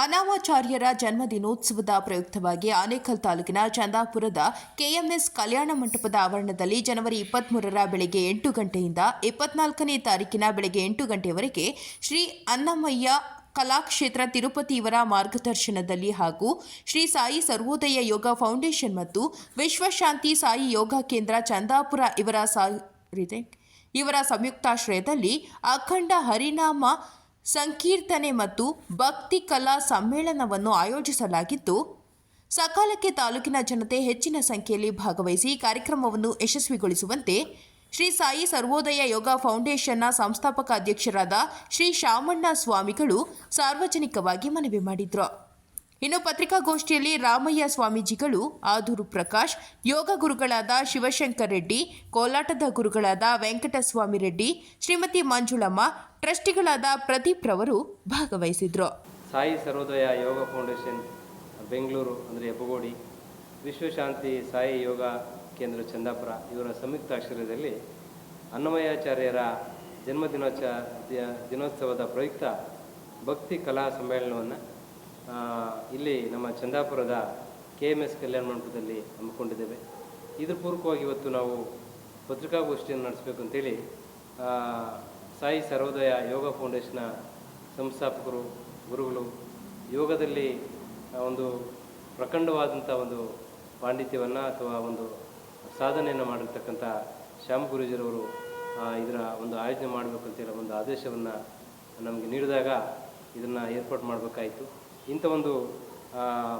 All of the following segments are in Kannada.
ಅನಾಮಾಚಾರ್ಯರ ಜನ್ಮದಿನೋತ್ಸವದ ಪ್ರಯುಕ್ತವಾಗಿ ಆನೇಕಲ್ ತಾಲೂಕಿನ ಚಂದಾಪುರದ ಕೆಎಂಎಸ್ ಕಲ್ಯಾಣ ಮಂಟಪದ ಆವರಣದಲ್ಲಿ ಜನವರಿ ಇಪ್ಪತ್ಮೂರರ ಬೆಳಗ್ಗೆ ಎಂಟು ಗಂಟೆಯಿಂದ ಇಪ್ಪತ್ನಾಲ್ಕನೇ ತಾರೀಕಿನ ಬೆಳಗ್ಗೆ ಎಂಟು ಗಂಟೆಯವರೆಗೆ ಶ್ರೀ ಅನ್ನಮಯ್ಯ ಕಲಾಕ್ಷೇತ್ರ ತಿರುಪತಿ ಇವರ ಮಾರ್ಗದರ್ಶನದಲ್ಲಿ ಹಾಗೂ ಶ್ರೀ ಸಾಯಿ ಸರ್ವೋದಯ ಯೋಗ ಫೌಂಡೇಶನ್ ಮತ್ತು ವಿಶ್ವಶಾಂತಿ ಸಾಯಿ ಯೋಗ ಕೇಂದ್ರ ಚಂದಾಪುರ ಇವರ ಇವರ ಸಂಯುಕ್ತಾಶ್ರಯದಲ್ಲಿ ಅಖಂಡ ಹರಿನಾಮ ಸಂಕೀರ್ತನೆ ಮತ್ತು ಭಕ್ತಿ ಕಲಾ ಸಮ್ಮೇಳನವನ್ನು ಆಯೋಜಿಸಲಾಗಿದ್ದು, ಸಕಾಲಕ್ಕೆ ತಾಲೂಕಿನ ಜನತೆ ಹೆಚ್ಚಿನ ಸಂಖ್ಯೆಯಲ್ಲಿ ಭಾಗವಹಿಸಿ ಕಾರ್ಯಕ್ರಮವನ್ನು ಯಶಸ್ವಿಗೊಳಿಸುವಂತೆ ಶ್ರೀ ಸಾಯಿ ಸರ್ವೋದಯ ಯೋಗ ಫೌಂಡೇಶನ್ನ ಸಂಸ್ಥಾಪಕ ಅಧ್ಯಕ್ಷರಾದ ಶ್ರೀ ಶಾಮಣ್ಣ ಸ್ವಾಮಿಗಳು ಸಾರ್ವಜನಿಕವಾಗಿ ಮನವಿ ಮಾಡಿದರು. ಇನ್ನು ಪತ್ರಿಕಾಗೋಷ್ಠಿಯಲ್ಲಿ ರಾಮಯ್ಯ ಸ್ವಾಮೀಜಿಗಳು, ಆದೂರು ಪ್ರಕಾಶ್, ಯೋಗ ಗುರುಗಳಾದ ಶಿವಶಂಕರ್ ರೆಡ್ಡಿ, ಕೋಲಾಟದ ಗುರುಗಳಾದ ವೆಂಕಟಸ್ವಾಮಿ ರೆಡ್ಡಿ, ಶ್ರೀಮತಿ ಮಂಜುಳಮ್ಮ, ಟ್ರಸ್ಟಿಗಳಾದ ಪ್ರದೀಪ್ ರವರು ಭಾಗವಹಿಸಿದ್ರು. ಸಾಯಿ ಸರ್ವೋದಯ ಯೋಗ ಫೌಂಡೇಶನ್, ಬೆಂಗಳೂರು ಅಂದರೆ ಹೆಬ್ಬಗೋಡಿ ವಿಶ್ವಶಾಂತಿ ಸಾಯಿ ಯೋಗ ಕೇಂದ್ರ ಚಂದಾಪುರ, ಇವರ ಸಂಯುಕ್ತ ಆಶ್ರಯದಲ್ಲಿ ಅನ್ನಮಯಾಚಾರ್ಯರ ಜನ್ಮದಿನೋಚ ದಿನೋತ್ಸವದ ಪ್ರಯುಕ್ತ ಭಕ್ತಿ ಕಲಾ ಸಮ್ಮೇಳನವನ್ನು ಇಲ್ಲಿ ನಮ್ಮ ಚಂದಾಪುರದ ಕೆ ಎಂ ಎಸ್ ಕಲ್ಯಾಣ ಮಂಟಪದಲ್ಲಿ ಹಮ್ಮಿಕೊಂಡಿದ್ದೇವೆ. ಇದ್ರ ಪೂರ್ವಕವಾಗಿ ಇವತ್ತು ನಾವು ಪತ್ರಿಕಾಗೋಷ್ಠಿಯನ್ನು ನಡೆಸಬೇಕು ಅಂತೇಳಿ ಸಾಯಿ ಸರ್ವೋದಯ ಯೋಗ ಫೌಂಡೇಶನ್ನ ಸಂಸ್ಥಾಪಕರು, ಗುರುಗಳು, ಯೋಗದಲ್ಲಿ ಒಂದು ಪ್ರಖಂಡವಾದಂಥ ಒಂದು ಪಾಂಡಿತ್ಯವನ್ನು ಅಥವಾ ಒಂದು ಸಾಧನೆಯನ್ನು ಮಾಡಿರ್ತಕ್ಕಂಥ ಶ್ಯಾಮ್ ಗುರೂಜಿರವರು ಇದರ ಒಂದು ಆಯೋಜನೆ ಮಾಡಬೇಕು ಅಂತೇಳಿ ಒಂದು ಆದೇಶವನ್ನು ನಮಗೆ ನೀಡಿದಾಗ ಇದನ್ನು ಏರ್ಪಾಟ್ ಮಾಡಬೇಕಾಯಿತು. ಇಂಥ ಒಂದು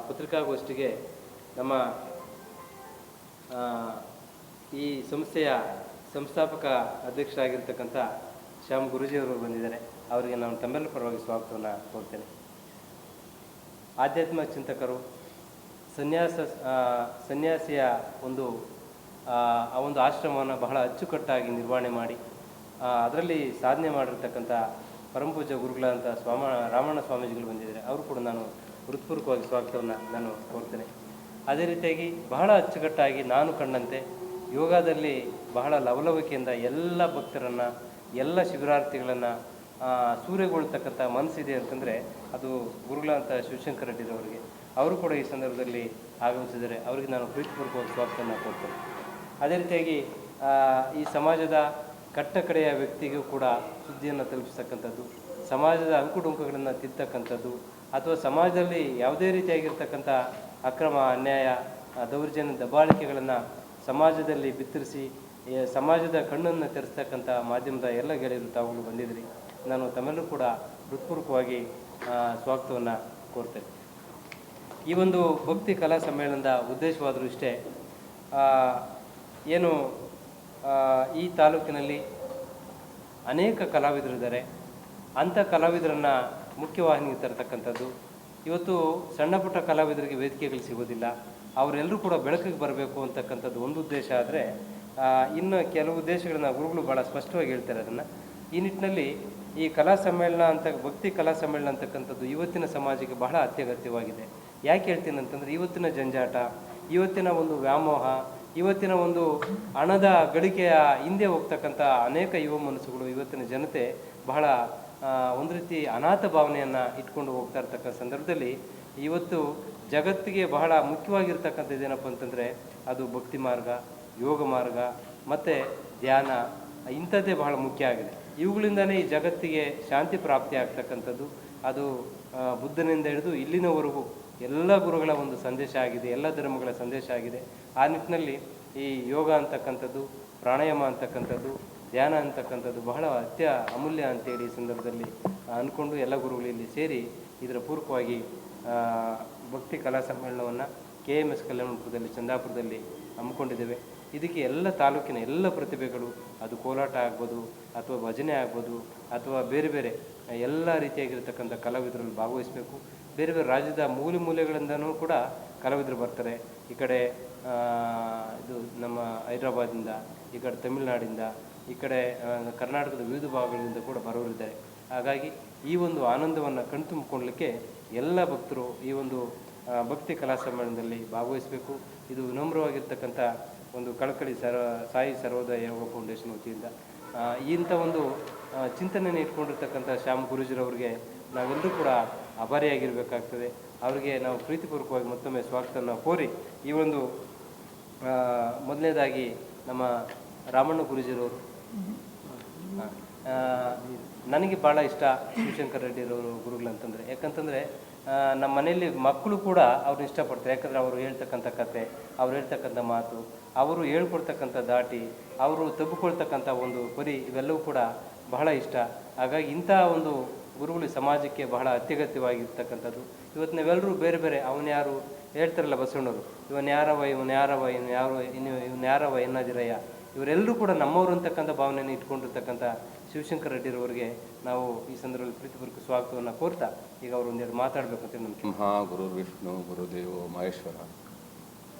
ಪತ್ರಿಕಾಗೋಷ್ಠಿಗೆ ನಮ್ಮ ಈ ಸಂಸ್ಥೆಯ ಸಂಸ್ಥಾಪಕ ಅಧ್ಯಕ್ಷರಾಗಿರ್ತಕ್ಕಂಥ ಶ್ಯಾಮ್ ಗುರುಜಿಯವರು ಬಂದಿದ್ದಾರೆ. ಅವರಿಗೆ ನಾನು ತಮ್ಮೆಲ್ಲ ಪರವಾಗಿ ಸ್ವಾಗತವನ್ನು ಕೋರ್ತೇನೆ. ಆಧ್ಯಾತ್ಮ ಚಿಂತಕರು, ಸನ್ಯಾಸ ಸನ್ಯಾಸಿಯ ಒಂದು, ಆ ಒಂದು ಆಶ್ರಮವನ್ನು ಬಹಳ ಅಚ್ಚುಕಟ್ಟಾಗಿ ನಿರ್ವಹಣೆ ಮಾಡಿ ಅದರಲ್ಲಿ ಸಾಧನೆ ಮಾಡಿರ್ತಕ್ಕಂಥ ಪರಮಪೂಜ್ಯ ಗುರುಗಳಾದಂಥ ಸ್ವಾಮ ರಾಮಣ್ಣ ಸ್ವಾಮೀಜಿಗಳು ಬಂದಿದ್ದಾರೆ. ಅವರು ಕೂಡ ನಾನು ಹೃತ್ಪೂರ್ವಕವಾಗಿ ಸ್ವಾಗತವನ್ನು ನಾನು ಕೋರ್ತೇನೆ. ಅದೇ ರೀತಿಯಾಗಿ ಬಹಳ ಅಚ್ಚುಕಟ್ಟಾಗಿ ನಾನು ಕಂಡಂತೆ ಯೋಗದಲ್ಲಿ ಬಹಳ ಲವಲವಿಕೆಯಿಂದ ಎಲ್ಲ ಭಕ್ತರನ್ನು, ಎಲ್ಲ ಶಿಬಿರಾರ್ಥಿಗಳನ್ನು ಸೂರ್ಯಗೊಳ್ತಕ್ಕಂಥ ಮನಸ್ಸಿದೆ ಅಂತಂದರೆ ಅದು ಗುರುಗಳಂತ ಶಿವಶಂಕರ ರೆಡ್ಡಿರವರಿಗೆ. ಅವರು ಕೂಡ ಈ ಸಂದರ್ಭದಲ್ಲಿ ಆಗಮಿಸಿದ್ದಾರೆ. ಅವರಿಗೆ ನಾನು ಪ್ರೀತಿಪೂರ್ವಕವಾಗಿ ಸ್ವಾಗತವನ್ನು ಕೊಡ್ತೇನೆ ಅದೇ ರೀತಿಯಾಗಿ ಈ ಸಮಾಜದ ಕಟ್ಟ ಕಡೆಯ ವ್ಯಕ್ತಿಗೂ ಕೂಡ ಸುದ್ದಿಯನ್ನು ತಲುಪಿಸ್ತಕ್ಕಂಥದ್ದು, ಸಮಾಜದ ಅಂಕುಡೊಂಕುಗಳನ್ನು ತಿದ್ದಕ್ಕಂಥದ್ದು, ಅಥವಾ ಸಮಾಜದಲ್ಲಿ ಯಾವುದೇ ರೀತಿಯಾಗಿರ್ತಕ್ಕಂಥ ಅಕ್ರಮ, ಅನ್ಯಾಯ ದೌರ್ಜನ್ಯ, ದಬ್ಬಾಳಿಕೆಗಳನ್ನು ಸಮಾಜದಲ್ಲಿ ಬಿತ್ತರಿಸಿ ಸಮಾಜದ ಕಣ್ಣನ್ನು ತೆರೆಸ್ತಕ್ಕಂಥ ಮಾಧ್ಯಮದ ಎಲ್ಲ ಗೆಳೆಯರು ತಾವುಗಳು ಬಂದಿದ್ರಿ ನಾನು ತಮ್ಮೆಲ್ಲರೂ ಕೂಡ ಹೃತ್ಪೂರ್ವಕವಾಗಿ ಸ್ವಾಗತವನ್ನು ಕೋರ್ತೇನೆ. ಈ ಒಂದು ಭಕ್ತಿ ಕಲಾ ಸಮ್ಮೇಳನದ ಉದ್ದೇಶವಾದರೂ ಇಷ್ಟೇ ಏನು ಈ ತಾಲೂಕಿನಲ್ಲಿ ಅನೇಕ ಕಲಾವಿದರಿದ್ದಾರೆ. ಅಂಥ ಕಲಾವಿದರನ್ನು ಮುಖ್ಯವಾಹಿನಿಗೆ ತರತಕ್ಕಂಥದ್ದು. ಇವತ್ತು ಸಣ್ಣ ಪುಟ್ಟ ಕಲಾವಿದರಿಗೆ ವೇದಿಕೆಗಳು ಸಿಗೋದಿಲ್ಲ. ಅವರೆಲ್ಲರೂ ಕೂಡ ಬೆಳಕಿಗೆ ಬರಬೇಕು ಅಂತಕ್ಕಂಥದ್ದು ಒಂದು ಉದ್ದೇಶ ಆದರೆ ಇನ್ನು ಕೆಲವು ಉದ್ದೇಶಗಳನ್ನ ಗುರುಗಳು ಭಾಳ ಸ್ಪಷ್ಟವಾಗಿ ಹೇಳ್ತಾರೆ ಅದನ್ನು. ಈ ನಿಟ್ಟಿನಲ್ಲಿ ಈ ಕಲಾ ಸಮ್ಮೇಳನ ಅಂತ, ಭಕ್ತಿ ಕಲಾ ಸಮ್ಮೇಳನ ಅಂತಕ್ಕಂಥದ್ದು ಇವತ್ತಿನ ಸಮಾಜಕ್ಕೆ ಬಹಳ ಅತ್ಯಗತ್ಯವಾಗಿದೆ. ಯಾಕೆ ಹೇಳ್ತೀನಿ ಅಂತಂದರೆ, ಇವತ್ತಿನ ಜಂಜಾಟ, ಇವತ್ತಿನ ಒಂದು ವ್ಯಾಮೋಹ ಇವತ್ತಿನ ಒಂದು ಹಣದ ಗಳಿಕೆಯ ಹಿಂದೆ ಹೋಗ್ತಕ್ಕಂಥ ಅನೇಕ ಯುವ ಮನಸ್ಸುಗಳು, ಇವತ್ತಿನ ಜನತೆ ಬಹಳ ಒಂದು ರೀತಿ ಅನಾಥ ಭಾವನೆಯನ್ನು ಇಟ್ಕೊಂಡು ಹೋಗ್ತಾ ಇರ್ತಕ್ಕಂಥ ಸಂದರ್ಭದಲ್ಲಿ ಇವತ್ತು ಜಗತ್ತಿಗೆ ಬಹಳ ಮುಖ್ಯವಾಗಿರ್ತಕ್ಕಂಥದ್ದು ಏನಪ್ಪ ಅಂತಂದರೆ ಅದು ಭಕ್ತಿ ಮಾರ್ಗ, ಯೋಗ ಮಾರ್ಗ, ಮತ್ತು ಧ್ಯಾನ, ಇಂಥದ್ದೇ ಬಹಳ ಮುಖ್ಯ ಆಗಿದೆ. ಇವುಗಳಿಂದಲೇ ಈ ಜಗತ್ತಿಗೆ ಶಾಂತಿ ಪ್ರಾಪ್ತಿ ಆಗ್ತಕ್ಕಂಥದ್ದು. ಅದು ಬುದ್ಧನಿಂದ ಹಿಡಿದು ಇಲ್ಲಿನವರೆಗೂ ಎಲ್ಲ ಗುರುಗಳ ಒಂದು ಸಂದೇಶ ಆಗಿದೆ, ಎಲ್ಲ ಧರ್ಮಗಳ ಸಂದೇಶ ಆಗಿದೆ. ಆ ನಿಟ್ಟಿನಲ್ಲಿ ಈ ಯೋಗ ಅಂತಕ್ಕಂಥದ್ದು, ಪ್ರಾಣಾಯಾಮ ಅಂತಕ್ಕಂಥದ್ದು, ಧ್ಯಾನ ಅಂತಕ್ಕಂಥದ್ದು ಬಹಳ ಅತ್ಯ ಅಮೂಲ್ಯ ಅಂತೇಳಿ ಈ ಸಂದರ್ಭದಲ್ಲಿ ಅಂದ್ಕೊಂಡು ಎಲ್ಲ ಗುರುಗಳು ಇಲ್ಲಿ ಸೇರಿ ಇದರ ಪೂರ್ವಕವಾಗಿ ಭಕ್ತಿ ಕಲಾ ಸಮ್ಮೇಳನವನ್ನು ಕೆ ಎಂ ಎಸ್ ಕಲ್ಯಾಣಪುರದಲ್ಲಿ ಚಂದಾಪುರದಲ್ಲಿ ಹಮ್ಮಿಕೊಂಡಿದ್ದೇವೆ. ಇದಕ್ಕೆ ಎಲ್ಲ ತಾಲೂಕಿನ ಎಲ್ಲ ಪ್ರತಿಭೆಗಳು, ಅದು ಕೋಲಾಟ ಆಗ್ಬೋದು, ಅಥವಾ ಭಜನೆ ಆಗ್ಬೋದು, ಅಥವಾ ಬೇರೆ ಬೇರೆ, ಎಲ್ಲ ರೀತಿಯಾಗಿರ್ತಕ್ಕಂಥ ಕಲಾವಿದರಲ್ಲಿ ಭಾಗವಹಿಸಬೇಕು. ಬೇರೆ ಬೇರೆ ರಾಜ್ಯದ ಮೂಲೆ ಮೂಲೆಗಳಿಂದನೂ ಕೂಡ ಕಲಾವಿದರು ಬರ್ತಾರೆ. ಈ ಕಡೆ ಇದು ನಮ್ಮ ಹೈದ್ರಾಬಾದಿಂದ ಈ ಕಡೆ ತಮಿಳುನಾಡಿಂದ, ಈ ಕಡೆ ಕರ್ನಾಟಕದ ವಿವಿಧ ಭಾಗಗಳಿಂದ ಕೂಡ ಬರೋರಿದ್ದಾರೆ. ಹಾಗಾಗಿ ಈ ಒಂದು ಆನಂದವನ್ನು ಕಣ್ತುಂಬಿಕೊಳ್ಳಲಿಕ್ಕೆ ಎಲ್ಲ ಭಕ್ತರು ಈ ಒಂದು ಭಕ್ತಿ ಕಲಾ ಸಮ್ಮೇಳನದಲ್ಲಿ ಭಾಗವಹಿಸಬೇಕು. ಇದು ವಿನಮ್ರವಾಗಿರ್ತಕ್ಕಂಥ ಒಂದು ಕಳಕಳಿ ಸರ, ಸಾಯಿ ಸರ್ವೋದಯ ಯೋಗ ಫೌಂಡೇಶನ್ ವತಿಯಿಂದ ಇಂಥ ಒಂದು ಚಿಂತನೆಯನ್ನು ಇಟ್ಕೊಂಡಿರ್ತಕ್ಕಂಥ ಶ್ಯಾಮ್ ಗುರೂಜಿರವ್ರಿಗೆ ನಾವೆಲ್ಲರೂ ಕೂಡ ಆಭಾರಿಯಾಗಿರಬೇಕಾಗ್ತದೆ. ಅವರಿಗೆ ನಾವು ಪ್ರೀತಿಪೂರ್ವಕವಾಗಿ ಮತ್ತೊಮ್ಮೆ ಸ್ವಾಗತವನ್ನು ಕೋರಿ, ಈ ಒಂದು ಮೊದಲನೇದಾಗಿ ನಮ್ಮ ರಾಮಣ್ಣ ಗುರುಜಿರವರು ನನಗೆ ಭಾಳ ಇಷ್ಟ ಶಿವಶಂಕರ್ ರೆಡ್ಡಿರವರು ಗುರುಗಳಂತಂದರೆ ಯಾಕಂತಂದರೆ ನಮ್ಮ ಮನೆಯಲ್ಲಿ ಮಕ್ಕಳು ಕೂಡ ಅವ್ರನ್ನ ಇಷ್ಟಪಡ್ತಾರೆ. ಯಾಕಂದರೆ ಅವರು ಹೇಳ್ತಕ್ಕಂಥ ಕತೆ, ಅವ್ರು ಹೇಳ್ತಕ್ಕಂಥ ಮಾತು ಅವರು ಹೇಳ್ಕೊಡ್ತಕ್ಕಂಥ ದಾಟಿ, ಅವರು ತಬ್ಬಿಕೊಳ್ತಕ್ಕಂಥ ಒಂದು ಪರಿ ಇವೆಲ್ಲವೂ ಕೂಡ ಬಹಳ ಇಷ್ಟ. ಹಾಗಾಗಿ ಇಂಥ ಒಂದು ಗುರುಗಳು ಸಮಾಜಕ್ಕೆ ಬಹಳ ಅತ್ಯಗತ್ಯವಾಗಿರ್ತಕ್ಕಂಥದ್ದು. ಇವತ್ತು ನಾವೆಲ್ಲರೂ ಬೇರೆ ಬೇರೆ, ಅವನು ಯಾರು ಹೇಳ್ತಾರಲ್ಲ ಬಸವಣ್ಣರು ಇವನ್ ಯಾರವ ಇವನು ಯಾರವ ಇವನು ಯಾರು ಇನ್ನು ಇವನು ಯಾರವ ಎನ್ನದಿರಯ್ಯ? ಇವರೆಲ್ಲರೂ ಕೂಡ ನಮ್ಮವರು ಅಂತಕ್ಕಂಥ ಭಾವನೆಯನ್ನು ಇಟ್ಕೊಂಡಿರ್ತಕ್ಕಂಥ ಶಿವಶಂಕರ್ ರೆಡ್ಡಿರವರಿಗೆ ನಾವು ಈ ಸಂದರ್ಭದಲ್ಲಿ ಪ್ರೀತಿಪೂರ್ವಕ ಸ್ವಾಗತವನ್ನು ಕೋರ್ತಾ ಈಗ ಅವರು ಒಂದೆರಡು ಮಾತಾಡಬೇಕು ಅಂತ ನಮ್ಗೆ. ಮಹಾ ಗುರು ವಿಷ್ಣು, ಗುರುದೇವೋ, ಮಹೇಶ್ವರ.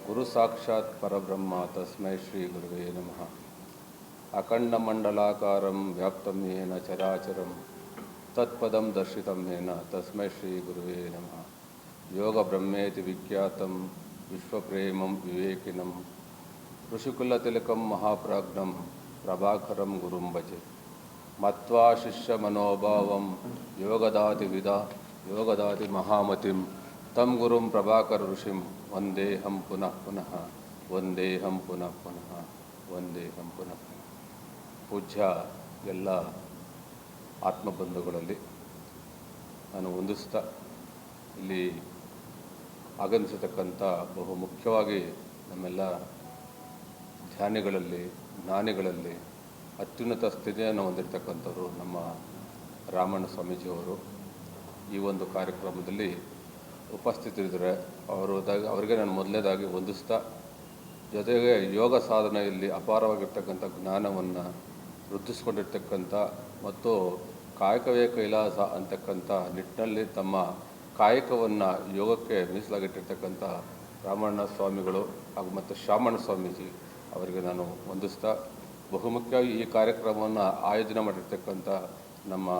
गुरुसाक्षात् परब्रह्म तस्मै श्रीगुरुवे नमः अखण्डमण्डलाकारं व्याप्तं येन चराचरं तत्पदं दर्शितं येन तस्मै श्रीगुरुवे नमः योगब्रह्मेति विख्यातं विश्वप्रेमं विवेकिनं ऋषिकुलतिलकं महाप्राज्ञं प्रभाकरं गुरुं भजे मत्वा शिष्यमनोभावं योगदातिविदा योगदाति महामतिं ತಂ ಗುರುಂ ಪ್ರಭಾಕರ ಋಷಿಂ ಒಂದೇ ಹಂ ಪುನಃ ಪುನಃ ಒಂದೇ ಹಂ ಪುನಃ ಪುನಃ ಒಂದೇ ಹಂ ಪುನಃ ಪೂಜ್ಯ ಎಲ್ಲ ಆತ್ಮಬಂಧುಗಳಲ್ಲಿ ನಾನು ಹೊಂದಿಸ್ತಾ ಇಲ್ಲಿ ಆಗಮಿಸತಕ್ಕಂಥ ಬಹು ಮುಖ್ಯವಾಗಿ ನಮ್ಮೆಲ್ಲ ಧ್ಯಾನಿಗಳಲ್ಲಿ, ಜ್ಞಾನಿಗಳಲ್ಲಿ ಅತ್ಯುನ್ನತ ಸ್ಥಿತಿಯನ್ನು ಹೊಂದಿರತಕ್ಕಂಥವ್ರು ನಮ್ಮ ರಾಮಣ್ಣ ಸ್ವಾಮೀಜಿಯವರು. ಈ ಒಂದು ಕಾರ್ಯಕ್ರಮದಲ್ಲಿ ಉಪಸ್ಥಿತರಿದ್ದರೆ ಅವರು ಅವರಿಗೆ ನಾನು ಮೊದಲನೇದಾಗಿ ಹೊಂದಿಸ್ತಾ ಜೊತೆಗೆ ಯೋಗ ಸಾಧನೆಯಲ್ಲಿ ಅಪಾರವಾಗಿರ್ತಕ್ಕಂಥ ಜ್ಞಾನವನ್ನು ವೃದ್ಧಿಸ್ಕೊಂಡಿರ್ತಕ್ಕಂಥ ಮತ್ತು ಕಾಯಕವೇ ಕೈಲಾಸ ಅಂತಕ್ಕಂಥ ನಿಟ್ಟಿನಲ್ಲಿ ತಮ್ಮ ಕಾಯಕವನ್ನು ಯೋಗಕ್ಕೆ ಮೀಸಲಾಗಿಟ್ಟಿರ್ತಕ್ಕಂಥ ರಾಮಣ್ಣ ಸ್ವಾಮಿಗಳು ಹಾಗೂ ಮತ್ತು ಶಾಮಣ್ಣ ಸ್ವಾಮೀಜಿ ಅವರಿಗೆ ನಾನು ವಂದಿಸ್ತಾ, ಬಹುಮುಖ್ಯವಾಗಿ ಈ ಕಾರ್ಯಕ್ರಮವನ್ನು ಆಯೋಜನೆ ಮಾಡಿರ್ತಕ್ಕಂಥ ನಮ್ಮ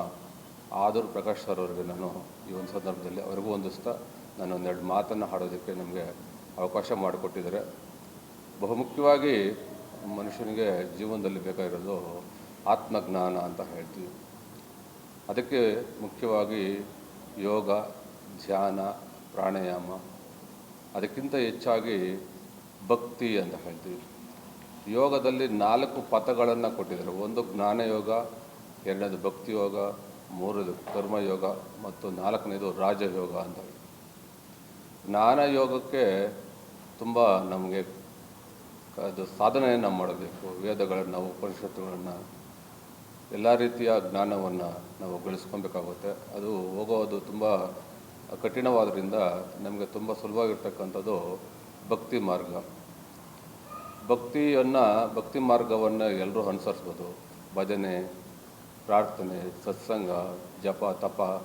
ಆದರ್ ಪ್ರಕಾಶ್ ಸರ್ ಅವರಿಗೆ ನಾನು ಈ ಒಂದು ಸಂದರ್ಭದಲ್ಲಿ ಅವರಿಗೂ ಹೊಂದಿಸ್ತಾ ನಾನು ಒಂದೆರಡು ಮಾತನ್ನು ಹಾಡೋದಕ್ಕೆ ನಮಗೆ ಅವಕಾಶ ಮಾಡಿಕೊಟ್ಟಿದ್ದಾರೆ. ಬಹುಮುಖ್ಯವಾಗಿ ಮನುಷ್ಯನಿಗೆ ಜೀವನದಲ್ಲಿ ಬೇಕಾಗಿರೋದು ಆತ್ಮಜ್ಞಾನ ಅಂತ ಹೇಳ್ತೀವಿ. ಅದಕ್ಕೆ ಮುಖ್ಯವಾಗಿ ಯೋಗ, ಧ್ಯಾನ, ಪ್ರಾಣಾಯಾಮ, ಅದಕ್ಕಿಂತ ಹೆಚ್ಚಾಗಿ ಭಕ್ತಿ ಅಂತ ಹೇಳ್ತೀವಿ. ಯೋಗದಲ್ಲಿ ನಾಲ್ಕು ಪಥಗಳನ್ನು ಕೊಟ್ಟಿದ್ದಾರೆ. ಒಂದು ಜ್ಞಾನಯೋಗ ಎರಡನೇದು ಭಕ್ತಿಯೋಗ ಮೂರನೇದು ಕರ್ಮಯೋಗ ಮತ್ತು ನಾಲ್ಕನೇದು ರಾಜಯೋಗ ಅಂತ ಹೇಳಿ ಜ್ಞಾನ ಯೋಗಕ್ಕೆ ತುಂಬ ನಮಗೆ ಅದು ಸಾಧನೆಯನ್ನು ಮಾಡಬೇಕು, ವೇದಗಳನ್ನು, ಉಪನಿಷತ್ತುಗಳನ್ನು. ಎಲ್ಲ ರೀತಿಯ ಜ್ಞಾನವನ್ನು ನಾವು ಗಳಿಸ್ಕೊಬೇಕಾಗುತ್ತೆ. ಅದು ಹೋಗೋದು ತುಂಬ ಕಠಿಣವಾದ್ದರಿಂದ ನಮಗೆ ತುಂಬ ಸುಲಭವಾಗಿರ್ತಕ್ಕಂಥದ್ದು ಭಕ್ತಿ ಮಾರ್ಗ. ಭಕ್ತಿಯನ್ನು, ಭಕ್ತಿ ಮಾರ್ಗವನ್ನು ಎಲ್ಲರೂ ಅನುಸರಿಸ್ಬೋದು. ಭಜನೆ, ಪ್ರಾರ್ಥನೆ, ಸತ್ಸಂಗ, ಜಪ, ತಪ,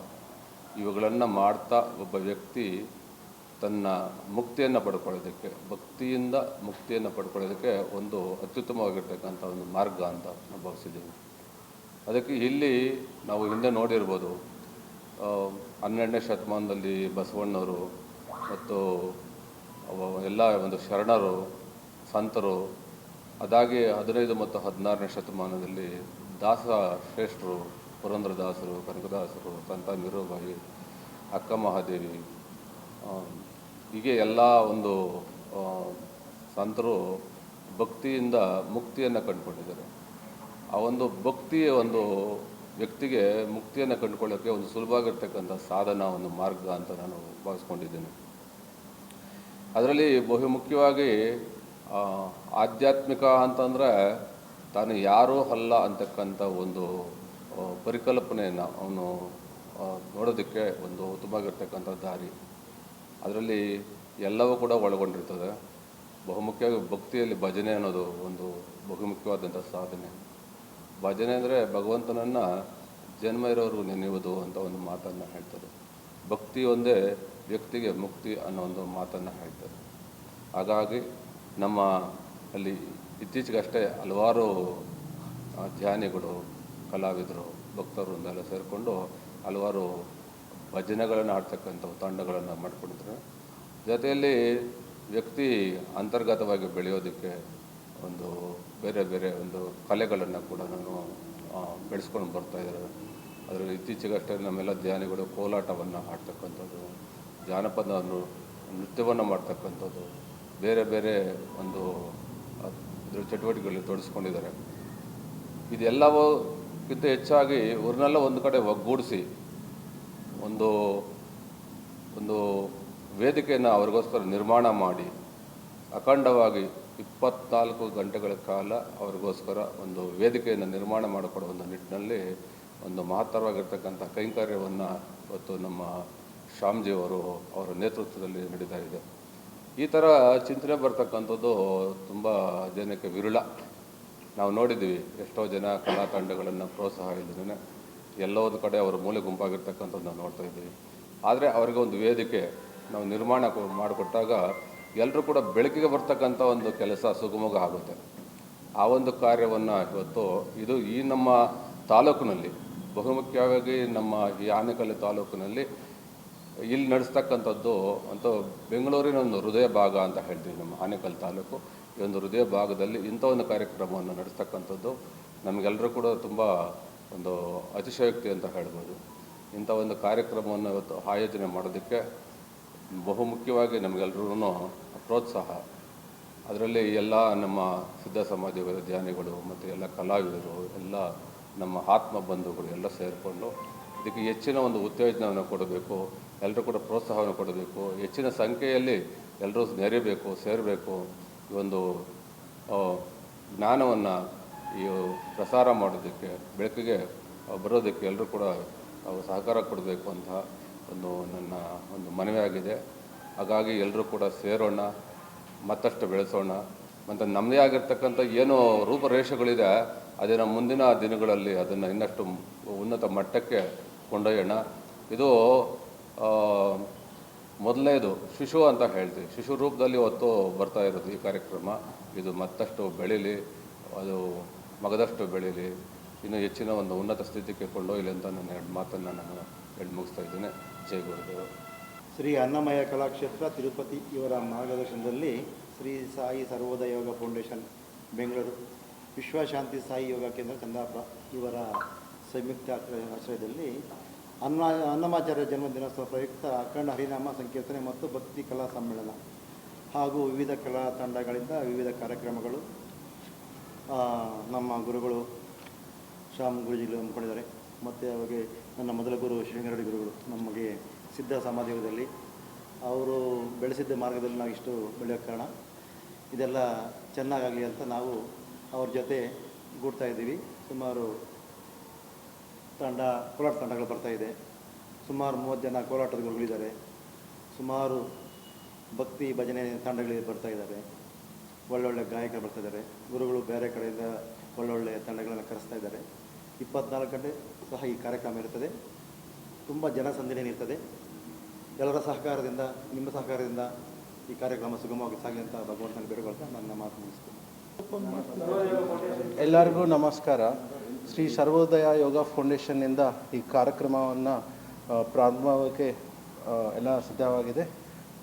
ಇವುಗಳನ್ನು ಮಾಡ್ತಾ ಒಬ್ಬ ವ್ಯಕ್ತಿ ತನ್ನ ಮುಕ್ತಿಯನ್ನು ಪಡ್ಕೊಳ್ಳೋದಕ್ಕೆ, ಭಕ್ತಿಯಿಂದ ಮುಕ್ತಿಯನ್ನು ಪಡ್ಕೊಳ್ಳೋದಕ್ಕೆ ಒಂದು ಅತ್ಯುತ್ತಮವಾಗಿರ್ತಕ್ಕಂಥ ಒಂದು ಮಾರ್ಗ ಅಂತ ನಾವು ಭಾವಿಸಿದ್ದೀವಿ. ಅದಕ್ಕೆ ಇಲ್ಲಿ ನಾವು ಹಿಂದೆ ನೋಡಿರ್ಬೋದು ಹನ್ನೆರಡನೇ ಶತಮಾನದಲ್ಲಿ ಬಸವಣ್ಣವರು ಮತ್ತು ಎಲ್ಲ ಒಂದು ಶರಣರು, ಸಂತರು, ಅದಾಗಿ ಹದಿನೈದು ಮತ್ತು ಹದಿನಾರನೇ ಶತಮಾನದಲ್ಲಿ ದಾಸ ಶ್ರೇಷ್ಠರು, ಪುರಂದ್ರದಾಸರು, ಕನಕದಾಸರು ಸಂತ ಮೀರುಬಾಯಿ ಅಕ್ಕ ಮಹಾದೇವಿ ಹೀಗೆ ಎಲ್ಲ ಒಂದು ಸಂತರು ಭಕ್ತಿಯಿಂದ ಮುಕ್ತಿಯನ್ನು ಕಂಡುಕೊಂಡಿದ್ದಾರೆ. ಆ ಒಂದು ಭಕ್ತಿಯ ಒಂದು ವ್ಯಕ್ತಿಗೆ ಮುಕ್ತಿಯನ್ನು ಕಂಡುಕೊಳ್ಳೋಕ್ಕೆ ಒಂದು ಸುಲಭವಾಗಿರ್ತಕ್ಕಂಥ ಸಾಧನ, ಒಂದು ಮಾರ್ಗ ಅಂತ ನಾನು ಭಾವಿಸ್ಕೊಂಡಿದ್ದೇನೆ. ಅದರಲ್ಲಿ ಬಹುಮುಖ್ಯವಾಗಿ ಆಧ್ಯಾತ್ಮಿಕ ಅಂತಂದರೆ ತಾನು ಯಾರೂ ಅಲ್ಲ ಅಂತಕ್ಕಂಥ ಒಂದು ಪರಿಕಲ್ಪನೆಯನ್ನು ಅವನು ನೋಡೋದಕ್ಕೆ ಒಂದು ಉತ್ತಮವಾಗಿರ್ತಕ್ಕಂಥ ದಾರಿ. ಅದರಲ್ಲಿ ಎಲ್ಲವೂ ಕೂಡ ಒಳಗೊಂಡಿರ್ತದೆ. ಬಹುಮುಖ್ಯವಾಗಿ ಭಕ್ತಿಯಲ್ಲಿ ಭಜನೆ ಅನ್ನೋದು ಒಂದು ಬಹುಮುಖ್ಯವಾದಂಥ ಸಾಧನೆ. ಭಜನೆ ಅಂದರೆ ಭಗವಂತನನ್ನು ಜನ್ಮ ಇರೋರು ನೆನೆಯುವುದು ಅಂತ ಒಂದು ಮಾತನ್ನು ಹೇಳ್ತಾರೆ ಭಕ್ತಿ ಒಂದೇ ವ್ಯಕ್ತಿಗೆ ಮುಕ್ತಿ ಅನ್ನೋ ಒಂದು ಮಾತನ್ನು ಹೇಳ್ತಾರೆ ಹಾಗಾಗಿ ನಮ್ಮ ಅಲ್ಲಿ ಇತ್ತೀಚೆಗಷ್ಟೇ ಹಲವಾರು ಧ್ಯಾನಿಗಳು, ಕಲಾವಿದರು, ಭಕ್ತರು ಒಂದೆಲ್ಲ ಸೇರಿಕೊಂಡು ಹಲವಾರು ಭಜನೆಗಳನ್ನು ಆಡ್ತಕ್ಕಂಥ ತಂಡಗಳನ್ನು ಮಾಡಿಕೊಂಡಿದ್ರು. ಜೊತೆಯಲ್ಲಿ ವ್ಯಕ್ತಿ ಅಂತರ್ಗತವಾಗಿ ಬೆಳೆಯೋದಕ್ಕೆ ಒಂದು ಬೇರೆ ಬೇರೆ ಒಂದು ಕಲೆಗಳನ್ನು ಕೂಡ ನಾನು ಬೆಳೆಸ್ಕೊಂಡು ಬರ್ತಾ ಇದ್ದಾರೆ ಅದರ ಇತ್ತೀಚೆಗಷ್ಟೇ ನಮ್ಮೆಲ್ಲ ಧ್ಯಾನಿಗಳು ಕೋಲಾಟವನ್ನು ಆಡ್ತಕ್ಕಂಥದ್ದು ಜಾನಪದ ನೃತ್ಯವನ್ನು ಮಾಡ್ತಕ್ಕಂಥದ್ದು, ಬೇರೆ ಬೇರೆ ಒಂದು ಇದರ ಚಟುವಟಿಕೆಗಳಲ್ಲಿ ಇದೆಲ್ಲವೂ ಕಿಂತ ಹೆಚ್ಚಾಗಿ ಇವ್ರನ್ನೆಲ್ಲ ಒಂದು ಕಡೆ ಒಗ್ಗೂಡಿಸಿ ಒಂದು ಒಂದು ವೇದಿಕೆಯನ್ನು ಅವ್ರಿಗೋಸ್ಕರ ನಿರ್ಮಾಣ ಮಾಡಿ, ಅಖಂಡವಾಗಿ ಇಪ್ಪತ್ನಾಲ್ಕು ಗಂಟೆಗಳ ಕಾಲ ಅವ್ರಿಗೋಸ್ಕರ ಒಂದು ವೇದಿಕೆಯನ್ನು ನಿರ್ಮಾಣ ಮಾಡಿಕೊಡುವ ಒಂದು ನಿಟ್ಟಿನಲ್ಲಿ ಒಂದು ಮಹತ್ತರವಾಗಿರ್ತಕ್ಕಂಥ ಕೈಂಕರ್ಯವನ್ನು ಇವತ್ತು ನಮ್ಮ ಶ್ಯಾಮ್ಜಿ ಅವರು ಅವರ ನೇತೃತ್ವದಲ್ಲಿ ನಡೀತಾ ಇದೆ. ಈ ಥರ ಚಿಂತನೆ ಬರ್ತಕ್ಕಂಥದ್ದು ತುಂಬ ಜನಕ್ಕೆ ವಿರಳ. ನಾವು ನೋಡಿದ್ದೀವಿ ಎಷ್ಟೋ ಜನ ಕಲಾ ತಂಡಗಳನ್ನು ಪ್ರೋತ್ಸಾಹ ಇಲ್ಲದೇ ಎಲ್ಲೋ ಒಂದು ಕಡೆ ಅವರು ಮೂಲೆ ಗುಂಪಾಗಿರ್ತಕ್ಕಂಥದ್ದು ನಾವು ನೋಡ್ತಾ ಇದ್ದೀವಿ. ಆದರೆ ಅವರಿಗೆ ಒಂದು ವೇದಿಕೆ ನಾವು ನಿರ್ಮಾಣ ಮಾಡಿಕೊಟ್ಟಾಗ ಎಲ್ಲರೂ ಕೂಡ ಬೆಳಕಿಗೆ ಬರ್ತಕ್ಕಂಥ ಒಂದು ಕೆಲಸ ಸುಗಮಗ ಆಗುತ್ತೆ. ಆ ಒಂದು ಕಾರ್ಯವನ್ನು ಇವತ್ತು ಇದು ಈ ನಮ್ಮ ತಾಲೂಕಿನಲ್ಲಿ, ಬಹುಮುಖ್ಯವಾಗಿ ನಮ್ಮ ಈ ಆನೆಕಲ್ಲಿ ತಾಲೂಕಿನಲ್ಲಿ ಇಲ್ಲಿ ನಡೆಸ್ತಕ್ಕಂಥದ್ದು ಅಂತ ಬೆಂಗಳೂರಿನ ಒಂದು ಹೃದಯ ಭಾಗ ಅಂತ ಹೇಳ್ತೀವಿ ನಮ್ಮ ಆನೇಕಲ್ ತಾಲೂಕು. ಈ ಒಂದು ಹೃದಯ ಭಾಗದಲ್ಲಿ ಇಂಥ ಒಂದು ಕಾರ್ಯಕ್ರಮವನ್ನು ನಡೆಸ್ತಕ್ಕಂಥದ್ದು ನಮಗೆಲ್ಲರೂ ಕೂಡ ತುಂಬ ಒಂದು ಅತಿಶಯೋಕ್ತಿ ಅಂತ ಹೇಳ್ಬೋದು. ಇಂಥ ಒಂದು ಕಾರ್ಯಕ್ರಮವನ್ನು ಇವತ್ತು ಆಯೋಜನೆ ಮಾಡೋದಕ್ಕೆ ಬಹುಮುಖ್ಯವಾಗಿ ನಮಗೆಲ್ಲರೂ ಪ್ರೋತ್ಸಾಹ. ಅದರಲ್ಲಿ ಎಲ್ಲ ನಮ್ಮ ಸಿದ್ಧ ಸಮಾಜ ಧ್ಯಾನಿಗಳು ಮತ್ತು ಎಲ್ಲ ಕಲಾವಿದರು, ಎಲ್ಲ ನಮ್ಮ ಆತ್ಮ ಬಂಧುಗಳು ಎಲ್ಲ ಸೇರಿಕೊಂಡು ಇದಕ್ಕೆ ಹೆಚ್ಚಿನ ಒಂದು ಉತ್ತೇಜನವನ್ನು ಕೊಡಬೇಕು ಎಲ್ಲರೂ ಕೂಡ ಪ್ರೋತ್ಸಾಹವನ್ನು ಕೊಡಬೇಕು, ಹೆಚ್ಚಿನ ಸಂಖ್ಯೆಯಲ್ಲಿ ಎಲ್ಲರೂ ನೆರೆಯಬೇಕು ಸೇರಬೇಕು ಈ ಒಂದು ಜ್ಞಾನವನ್ನು ಈ ಪ್ರಸಾರ ಮಾಡೋದಕ್ಕೆ, ಬೆಳಕಿಗೆ ಬರೋದಕ್ಕೆ ಎಲ್ಲರೂ ಕೂಡ ಸಹಕಾರ ಕೊಡಬೇಕು ಅಂತ ಒಂದು ನನ್ನ ಒಂದು ಮನವಿ ಆಗಿದೆ. ಹಾಗಾಗಿ ಎಲ್ಲರೂ ಕೂಡ ಸೇರೋಣ, ಮತ್ತಷ್ಟು ಬೆಳೆಸೋಣ. ಮತ್ತು ನಮ್ಮದೇ ಆಗಿರ್ತಕ್ಕಂಥ ಏನು ರೂಪರೇಷೆಗಳಿದೆ ಅದನ್ನು ಮುಂದಿನ ದಿನಗಳಲ್ಲಿ ಅದನ್ನು ಇನ್ನಷ್ಟು ಉನ್ನತ ಮಟ್ಟಕ್ಕೆ ಕೊಂಡೊಯ್ಯೋಣ. ಇದು ಮೊದಲನೇದು ಶಿಶು ಅಂತ ಹೇಳ್ತೀವಿ. ಶಿಶು ರೂಪದಲ್ಲಿ ಹೊತ್ತು ಬರ್ತಾ ಇರೋದು ಈ ಕಾರ್ಯಕ್ರಮ. ಇದು ಮತ್ತಷ್ಟು ಬೆಳೀಲಿ. ಅದು ಮಗದಷ್ಟು ಬೆಳೀಲಿ. ಇನ್ನೂ ಹೆಚ್ಚಿನ ಒಂದು ಉನ್ನತ ಸ್ಥಿತಿಗೆ ಕೊಂಡೊಯ್ಯಲಿ ಅಂತ ನನ್ನ ಎರಡು ಮಾತನ್ನು ನಾನು ಹೇಳಿ ಮುಗಿಸ್ತಾ ಇದ್ದೇನೆ. ಜೈ ಗುರುದೇವ್. ಶ್ರೀ ಅನ್ನಮಯ ಕಲಾಕ್ಷೇತ್ರ ತಿರುಪತಿ ಇವರ ಮಾರ್ಗದರ್ಶನದಲ್ಲಿ ಶ್ರೀ ಸಾಯಿ ಸರ್ವೋದಯ ಯೋಗ ಫೌಂಡೇಶನ್, ಬೆಂಗಳೂರು. ವಿಶ್ವಶಾಂತಿ ಸಾಯಿ ಯೋಗ ಕೇಂದ್ರ ಚಂದಾಪುರ ಇವರ ಸಂಯುಕ್ತ ಆಶ್ರಯ- ಆಶ್ರಯದಲ್ಲಿ ಅನ್ನ, ಅನ್ನಮಾಚಾರ್ಯ ಜನ್ಮದಿನೋತ್ಸವ ಪ್ರಯುಕ್ತ ಅಖಂಡ ಹರಿನಾಮ ಸಂಕೀರ್ತನೆ ಮತ್ತು ಭಕ್ತಿ ಕಲಾ ಸಮ್ಮೇಳನ ಹಾಗೂ ವಿವಿಧ ಕಲಾ ತಂಡಗಳಿಂದ ವಿವಿಧ ಕಾರ್ಯಕ್ರಮಗಳು ನಮ್ಮ ಗುರುಗಳು ಶ್ಯಾಮ್ ಗುರುಜಿಗಳು ಹಮ್ಮಿಕೊಂಡಿದ್ದಾರೆ ಮತ್ತು ಅವಾಗೆ ನನ್ನ ಮೊದಲ ಗುರು ಶ್ರೀಂಗರಡಿ ಗುರುಗಳು ನಮಗೆ ಸಿದ್ಧ ಸಮಾಧಿಯುಗದಲ್ಲಿ ಅವರು ಬೆಳೆಸಿದ್ದ ಮಾರ್ಗದಲ್ಲಿ ನಾವು ಇಷ್ಟು ಬೆಳೆಯೋ ಕಾರಣ. ಇದೆಲ್ಲ ಚೆನ್ನಾಗಾಗಲಿ ಅಂತ ನಾವು ಅವ್ರ ಜೊತೆ ಗೂಡ್ತಾ ಇದ್ದೀವಿ. ಸುಮಾರು ತಂಡ, ಕೋಲಾಟ ತಂಡಗಳು ಬರ್ತಾಯಿದೆ ಸುಮಾರು ಮೂವತ್ತು ಜನ ಕೋಲಾಟದ ಗುರುಗಳಿದ್ದಾರೆ. ಸುಮಾರು ಭಕ್ತಿ ಭಜನೆ ತಂಡಗಳಿಗೆ ಬರ್ತಾ ಇದ್ದಾರೆ. ಒಳ್ಳೊಳ್ಳೆ ಗಾಯಕರು ಬರ್ತಾ ಇದ್ದಾರೆ. ಗುರುಗಳು ಬೇರೆ ಕಡೆಯಿಂದ ಒಳ್ಳೊಳ್ಳೆ ತಂಡಗಳನ್ನು ಕರೆಸ್ತಾ ಇದ್ದಾರೆ. ಇಪ್ಪತ್ನಾಲ್ಕು ಗಂಟೆ ಸಹ ಈ ಕಾರ್ಯಕ್ರಮ ಇರ್ತದೆ ತುಂಬ ಜನಸಂದಣಿ ಇರ್ತದೆ ಎಲ್ಲರ ಸಹಕಾರದಿಂದ, ನಿಮ್ಮ ಸಹಕಾರದಿಂದ ಈ ಕಾರ್ಯಕ್ರಮ ಸುಗಮವಾಗಿ ಸಾಗಲಿ ಅಂತ ಭಗವಂತನ ಬೇಡಿಕೊಳ್ತಾ ನನ್ನ ಮಾತು ಮುಗಿಸ್ತೀನಿ. ಎಲ್ಲರಿಗೂ ನಮಸ್ಕಾರ. ಶ್ರೀ ಸರ್ವೋದಯ ಯೋಗ ಫೌಂಡೇಶನ್ನಿಂದ ಈ ಕಾರ್ಯಕ್ರಮವನ್ನು ಪ್ರಾರಂಭಕ್ಕೆ ಎಲ್ಲ ಸಿದ್ಧವಾಗಿದೆ.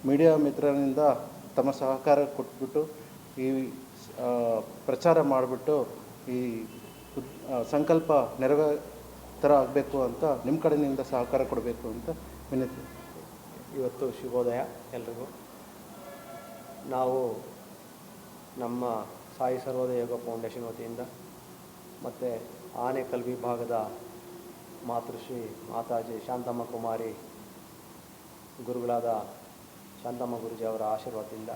ಮೀಡಿಯಾ ಮಿತ್ರರಿಂದ ತಮ್ಮ ಸಹಕಾರ ಕೊಟ್ಬಿಟ್ಟು ಈ ಪ್ರಚಾರ ಮಾಡಿಬಿಟ್ಟು ಈ ಸಂಕಲ್ಪ ನೆರವೇ ಥರ ಆಗಬೇಕು ಅಂತ ನಿಮ್ಮ ಕಡೆಯಿಂದ ಸಹಕಾರ ಕೊಡಬೇಕು ಅಂತ ವಿನಂತಿ. ಇವತ್ತು ಶುಭೋದಯ ಎಲ್ರಿಗೂ. ನಾವು ನಮ್ಮ ಸಾಯಿ ಸರ್ವೋದಯ ಯೋಗ ಫೌಂಡೇಶನ್ ವತಿಯಿಂದ ಮತ್ತು ಆನೆಕಲ್ ವಿಭಾಗದ ಮಾತೃಶ್ರೀ ಮಾತಾಜಿ ಶಾಂತಮ್ಮ ಕುಮಾರಿ ಗುರುಗಳಾದ ಶಾಂತಮ್ಮ ಗುರುಜಿ ಅವರ ಆಶೀರ್ವಾದದಿಂದ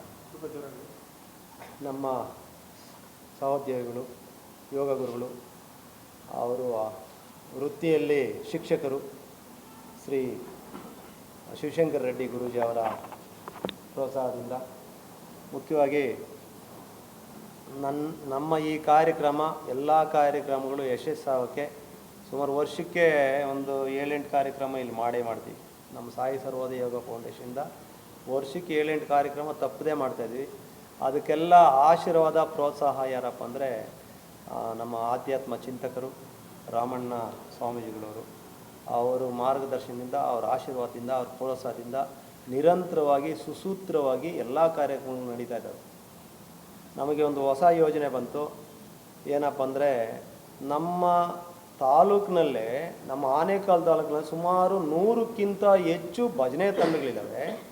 ನಮ್ಮ ಸಹೋದ್ಯೋಗಿಗಳು, ಯೋಗ ಗುರುಗಳು, ಅವರು ವೃತ್ತಿಯಲ್ಲಿ ಶಿಕ್ಷಕರು, ಶ್ರೀ ಶಿವಶಂಕರ ರೆಡ್ಡಿ ಗುರೂಜಿ ಅವರ ಪ್ರೋತ್ಸಾಹದಿಂದ ಮುಖ್ಯವಾಗಿ ನನ್ನ ನಮ್ಮ ಈ ಕಾರ್ಯಕ್ರಮ, ಎಲ್ಲ ಕಾರ್ಯಕ್ರಮಗಳು ಯಶಸ್ಸಾಗೋಕ್ಕೆ ಸುಮಾರು ವರ್ಷಕ್ಕೆ ಒಂದು ಏಳೆಂಟು ಕಾರ್ಯಕ್ರಮ ಇಲ್ಲಿ ಮಾಡೇ ಮಾಡ್ತೀವಿ. ನಮ್ಮ ಸಾಯಿ ಸರ್ವೋದಯ ಯೋಗ ಫೌಂಡೇಶನಿಂದ ವರ್ಷಕ್ಕೆ ಏಳೆಂಟು ಕಾರ್ಯಕ್ರಮ ತಪ್ಪದೇ ಮಾಡ್ತಾಯಿದ್ವಿ ಅದಕ್ಕೆಲ್ಲ ಆಶೀರ್ವಾದ, ಪ್ರೋತ್ಸಾಹ ಯಾರಪ್ಪ ಅಂದರೆ ನಮ್ಮ ಆಧ್ಯಾತ್ಮ ಚಿಂತಕರು, ರಾಮಣ್ಣ ಸ್ವಾಮೀಜಿಗಳವರು. ಅವರು ಮಾರ್ಗದರ್ಶನದಿಂದ, ಅವರ ಆಶೀರ್ವಾದದಿಂದ, ಅವ್ರ ಪ್ರೋತ್ಸಾಹದಿಂದ ನಿರಂತರವಾಗಿ, ಸುಸೂತ್ರವಾಗಿ ಎಲ್ಲ ಕಾರ್ಯಕ್ರಮಗಳು ನಡೀತಾ ಇದ್ದಾವೆ. ನಮಗೆ ಒಂದು ಹೊಸ ಯೋಜನೆ ಬಂತು. ಏನಪ್ಪ ಅಂದರೆ, ನಮ್ಮ ತಾಲೂಕಿನಲ್ಲೇ, ನಮ್ಮ ಆನೇಕಾಲ್ ತಾಲೂಕಿನಲ್ಲಿ ಸುಮಾರು ನೂರಕ್ಕಿಂತ ಹೆಚ್ಚು ಭಜನೆ ತಂಡಗಳಿದ್ದಾವೆ.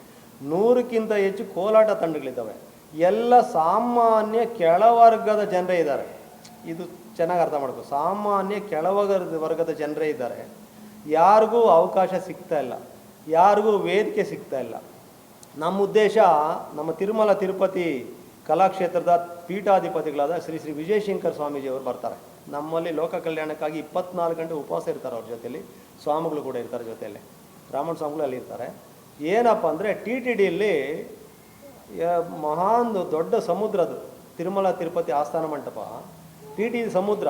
ನೂರಕ್ಕಿಂತ ಹೆಚ್ಚು ಕೋಲಾಟ ತಂಡಗಳಿದ್ದಾವೆ. ಎಲ್ಲ ಸಾಮಾನ್ಯ ಕೆಳವರ್ಗದ ಜನರೇ ಇದ್ದಾರೆ. ಇದು ಚೆನ್ನಾಗಿ ಅರ್ಥ ಮಾಡ್ಕೋ. ಸಾಮಾನ್ಯ ಕೆಳವರ್ಗದ ವರ್ಗದ ಜನರೇ ಇದ್ದಾರೆ. ಯಾರಿಗೂ ಅವಕಾಶ ಸಿಗ್ತಾ ಇಲ್ಲ. ಯಾರಿಗೂ ವೇದಿಕೆ ಸಿಗ್ತಾ ಇಲ್ಲ. ನಮ್ಮ ಉದ್ದೇಶ, ನಮ್ಮ ತಿರುಮಲ, ತಿರುಪತಿ ಕಲಾಕ್ಷೇತ್ರದ ಪೀಠಾಧಿಪತಿಗಳಾದ ಶ್ರೀ ಶ್ರೀ ವಿಜಯಶಂಕರ್ ಸ್ವಾಮೀಜಿಯವರು ಬರ್ತಾರೆ. ನಮ್ಮಲ್ಲಿ ಲೋಕ ಕಲ್ಯಾಣಕ್ಕಾಗಿ ಇಪ್ಪತ್ನಾಲ್ಕು ಗಂಟೆ ಉಪವಾಸ ಇರ್ತಾರೆ ಅವ್ರ ಜೊತೆಯಲ್ಲಿ ಸ್ವಾಮಿಗಳು ಕೂಡ ಇರ್ತಾರೆ ಜೊತೆಯಲ್ಲಿ ರಾಮಣ್ಣ ಸ್ವಾಮಿಗಳು ಅಲ್ಲಿ ಇರ್ತಾರೆ. ಏನಪ್ಪ ಅಂದರೆ ಟಿ ಟಿ ಡಿಯಲ್ಲಿ ಮಹಾನ್ ದೊಡ್ಡ ಸಮುದ್ರ ಅದು. ತಿರುಮಲ, ತಿರುಪತಿ ಆಸ್ಥಾನ ಮಂಟಪ. ಟಿ ಟಿ ಸಮುದ್ರ.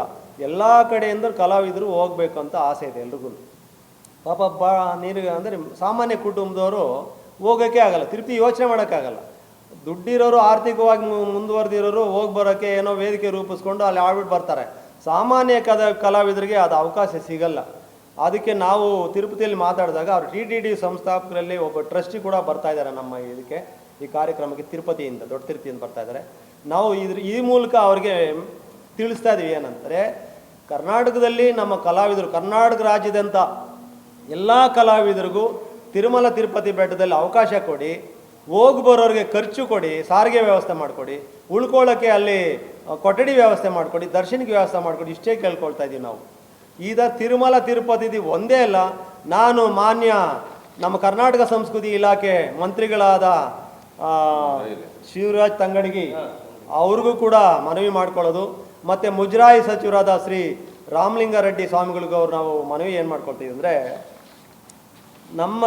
ಎಲ್ಲ ಕಡೆಯಿಂದ ಕಲಾವಿದರು ಹೋಗ್ಬೇಕು ಅಂತ ಆಸೆ ಇದೆ ಎಲ್ರಿಗೂ. ಪಾಪ ಬಾ, ನೀರು ಅಂದರೆ ಸಾಮಾನ್ಯ ಕುಟುಂಬದವರು ಹೋಗೋಕ್ಕೆ ಆಗಲ್ಲ. ತಿರುಪತಿ ಯೋಚನೆ ಮಾಡೋಕ್ಕಾಗಲ್ಲ. ದುಡ್ಡಿರೋರು ಆರ್ಥಿಕವಾಗಿ ಮುಂದುವರೆದಿರೋರು ಹೋಗಿ ಬರೋಕ್ಕೆ ಏನೋ ವೇದಿಕೆ ರೂಪಿಸ್ಕೊಂಡು ಅಲ್ಲಿ ಆಡ್ಬಿಟ್ಟು ಬರ್ತಾರೆ. ಸಾಮಾನ್ಯ ಕದ, ಕಲಾವಿದರಿಗೆ ಅದು ಅವಕಾಶ ಸಿಗಲ್ಲ. ಅದಕ್ಕೆ ನಾವು ತಿರುಪತಿಯಲ್ಲಿ ಮಾತಾಡಿದಾಗ ಅವ್ರು ಟಿ ಟಿ ಡಿ ಸಂಸ್ಥಾಪಕರಲ್ಲಿ ಒಬ್ಬ ಟ್ರಸ್ಟಿ ಕೂಡ ಬರ್ತಾ ಇದ್ದಾರೆ ನಮ್ಮ ಇದಕ್ಕೆ. ಈ ಕಾರ್ಯಕ್ರಮಕ್ಕೆ ತಿರುಪತಿಯಿಂದ, ದೊಡ್ಡ ತಿರುಪತಿಯಿಂದ ಬರ್ತಾ ಇದ್ದಾರೆ. ನಾವು ಇದ್ರ, ಈ ಮೂಲಕ ಅವ್ರಿಗೆ ತಿಳಿಸ್ತಾ ಇದ್ದೀವಿ ಏನಂದರೆ, ಕರ್ನಾಟಕದಲ್ಲಿ ನಮ್ಮ ಕಲಾವಿದರು, ಕರ್ನಾಟಕ ರಾಜ್ಯದಂಥ ಎಲ್ಲ ಕಲಾವಿದರಿಗೂ ತಿರುಮಲ ತಿರುಪತಿ ಬೆಟ್ಟದಲ್ಲಿ ಅವಕಾಶ ಕೊಡಿ, ಹೋಗಿ ಬರೋರಿಗೆ ಖರ್ಚು ಕೊಡಿ, ಸಾರಿಗೆ ವ್ಯವಸ್ಥೆ ಮಾಡಿಕೊಡಿ ಉಳ್ಕೊಳ್ಳೋಕ್ಕೆ ಅಲ್ಲಿ ಕೊಠಡಿ ವ್ಯವಸ್ಥೆ ಮಾಡಿಕೊಡಿ, ದರ್ಶನಕ್ಕೆ ವ್ಯವಸ್ಥೆ ಮಾಡಿಕೊಡಿ, ಇಷ್ಟೇ ಕೇಳ್ಕೊಳ್ತಾ ಇದ್ದೀವಿ ನಾವು. ಈಗ ತಿರುಮಲ ತಿರುಪತಿ ಒಂದೇ ಅಲ್ಲ, ನಾನು ಮಾನ್ಯ ನಮ್ಮ ಕರ್ನಾಟಕ ಸಂಸ್ಕೃತಿ ಇಲಾಖೆ ಮಂತ್ರಿಗಳಾದ ಶಿವರಾಜ್ ತಂಗಡಗಿ ಅವ್ರಿಗೂ ಕೂಡ ಮನವಿ ಮಾಡ್ಕೊಳ್ಳೋದು. ಮತ್ತು ಮುಜರಾಯಿ ಸಚಿವರಾದ ಶ್ರೀ ರಾಮಲಿಂಗಾರೆಡ್ಡಿ ಸ್ವಾಮಿಗಳಿಗೂ ಅವ್ರು ನಾವು ಮನವಿ ಏನು ಮಾಡ್ಕೊಳ್ತೀವಿ ಅಂದರೆ, ನಮ್ಮ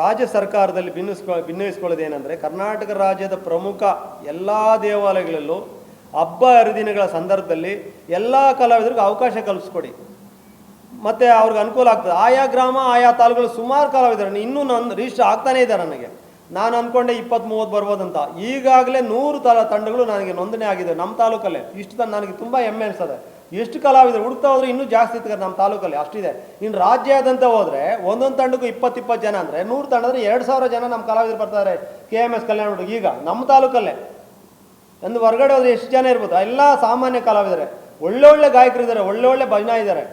ರಾಜ್ಯ ಸರ್ಕಾರದಲ್ಲಿ ಭಿನ್ನಿಸ್ಕೊ ಭಿನ್ನವಿಸ್ಕೊಳ್ಳೋದು ಏನಂದರೆ ಕರ್ನಾಟಕ ರಾಜ್ಯದ ಪ್ರಮುಖ ಎಲ್ಲ ದೇವಾಲಯಗಳಲ್ಲೂ ಹಬ್ಬ ಹರಿದಿನಗಳ ಸಂದರ್ಭದಲ್ಲಿ ಎಲ್ಲ ಕಲಾವಿದರಿಗೂ ಅವಕಾಶ ಕಲ್ಪಿಸ್ಕೊಡಿ ಮತ್ತು ಅವ್ರಿಗೆ ಅನುಕೂಲ ಆಗ್ತದೆ. ಆಯಾ ಗ್ರಾಮ, ಆಯಾ ತಾಲೂಕುಗಳು ಸುಮಾರು ಕಲಾವಿದರು ಇನ್ನೂ ನನ್ನ ರಿಜಿಸ್ಟರ್ ಆಗ್ತಾನೇ ಇದ್ದಾರೆ ನನಗೆ. ನಾನು ಅಂದ್ಕೊಂಡೆ ಇಪ್ಪತ್ತ್ ಮೂವತ್ತು ಬರ್ಬೋದಂತ. ಈಗಾಗಲೇ ನೂರು ತಲ ತಂಡಗಳು ನನಗೆ ನೋಂದಣಿ ಆಗಿದೆ ನಮ್ಮ ತಾಲೂಕಲ್ಲೇ. ಇಷ್ಟು ತಂದು ನನಗೆ ತುಂಬ ಹೆಮ್ಮೆ ಅನಿಸ್ತದೆ. ಎಷ್ಟು ಕಲಾವಿದರು ಹುಡುಕ್ತಾ ಹೋದ್ರೆ ಇನ್ನೂ ಜಾಸ್ತಿ ಇರ್ತದೆ ನಮ್ಮ ತಾಲೂಕಲ್ಲಿ, ಅಷ್ಟಿದೆ. ಇನ್ನು ರಾಜ್ಯಾದ್ಯಂತ ಹೋದರೆ ಒಂದೊಂದು ತಂಡಕ್ಕೂ ಇಪ್ಪತ್ತು ಇಪ್ಪತ್ತು ಜನ ಅಂದರೆ ನೂರು ತಂಡ ಅಂದರೆ ಎರಡು ಸಾವಿರ ಜನ ನಮ್ಮ ಕಲಾವಿದರು ಬರ್ತಾರೆ ಕೆ ಎಂ ಎಸ್ ಕಲ್ಯಾಣ ಹುಡುಗ. ಈಗ ನಮ್ಮ ತಾಲೂಕಲ್ಲೇ ಒಂದು ಹೊರಗಡೆ ಹೋದ್ರೆ ಎಷ್ಟು ಜನ ಇರ್ಬೋದು? ಎಲ್ಲ ಸಾಮಾನ್ಯ ಕಲಾವಿದರೆ. ಒಳ್ಳೆ ಒಳ್ಳೆ ಗಾಯಕರಿದ್ದಾರೆ ಒಳ್ಳೆ ಒಳ್ಳೆ ಭಜನಾ ಇದ್ದಾರೆ.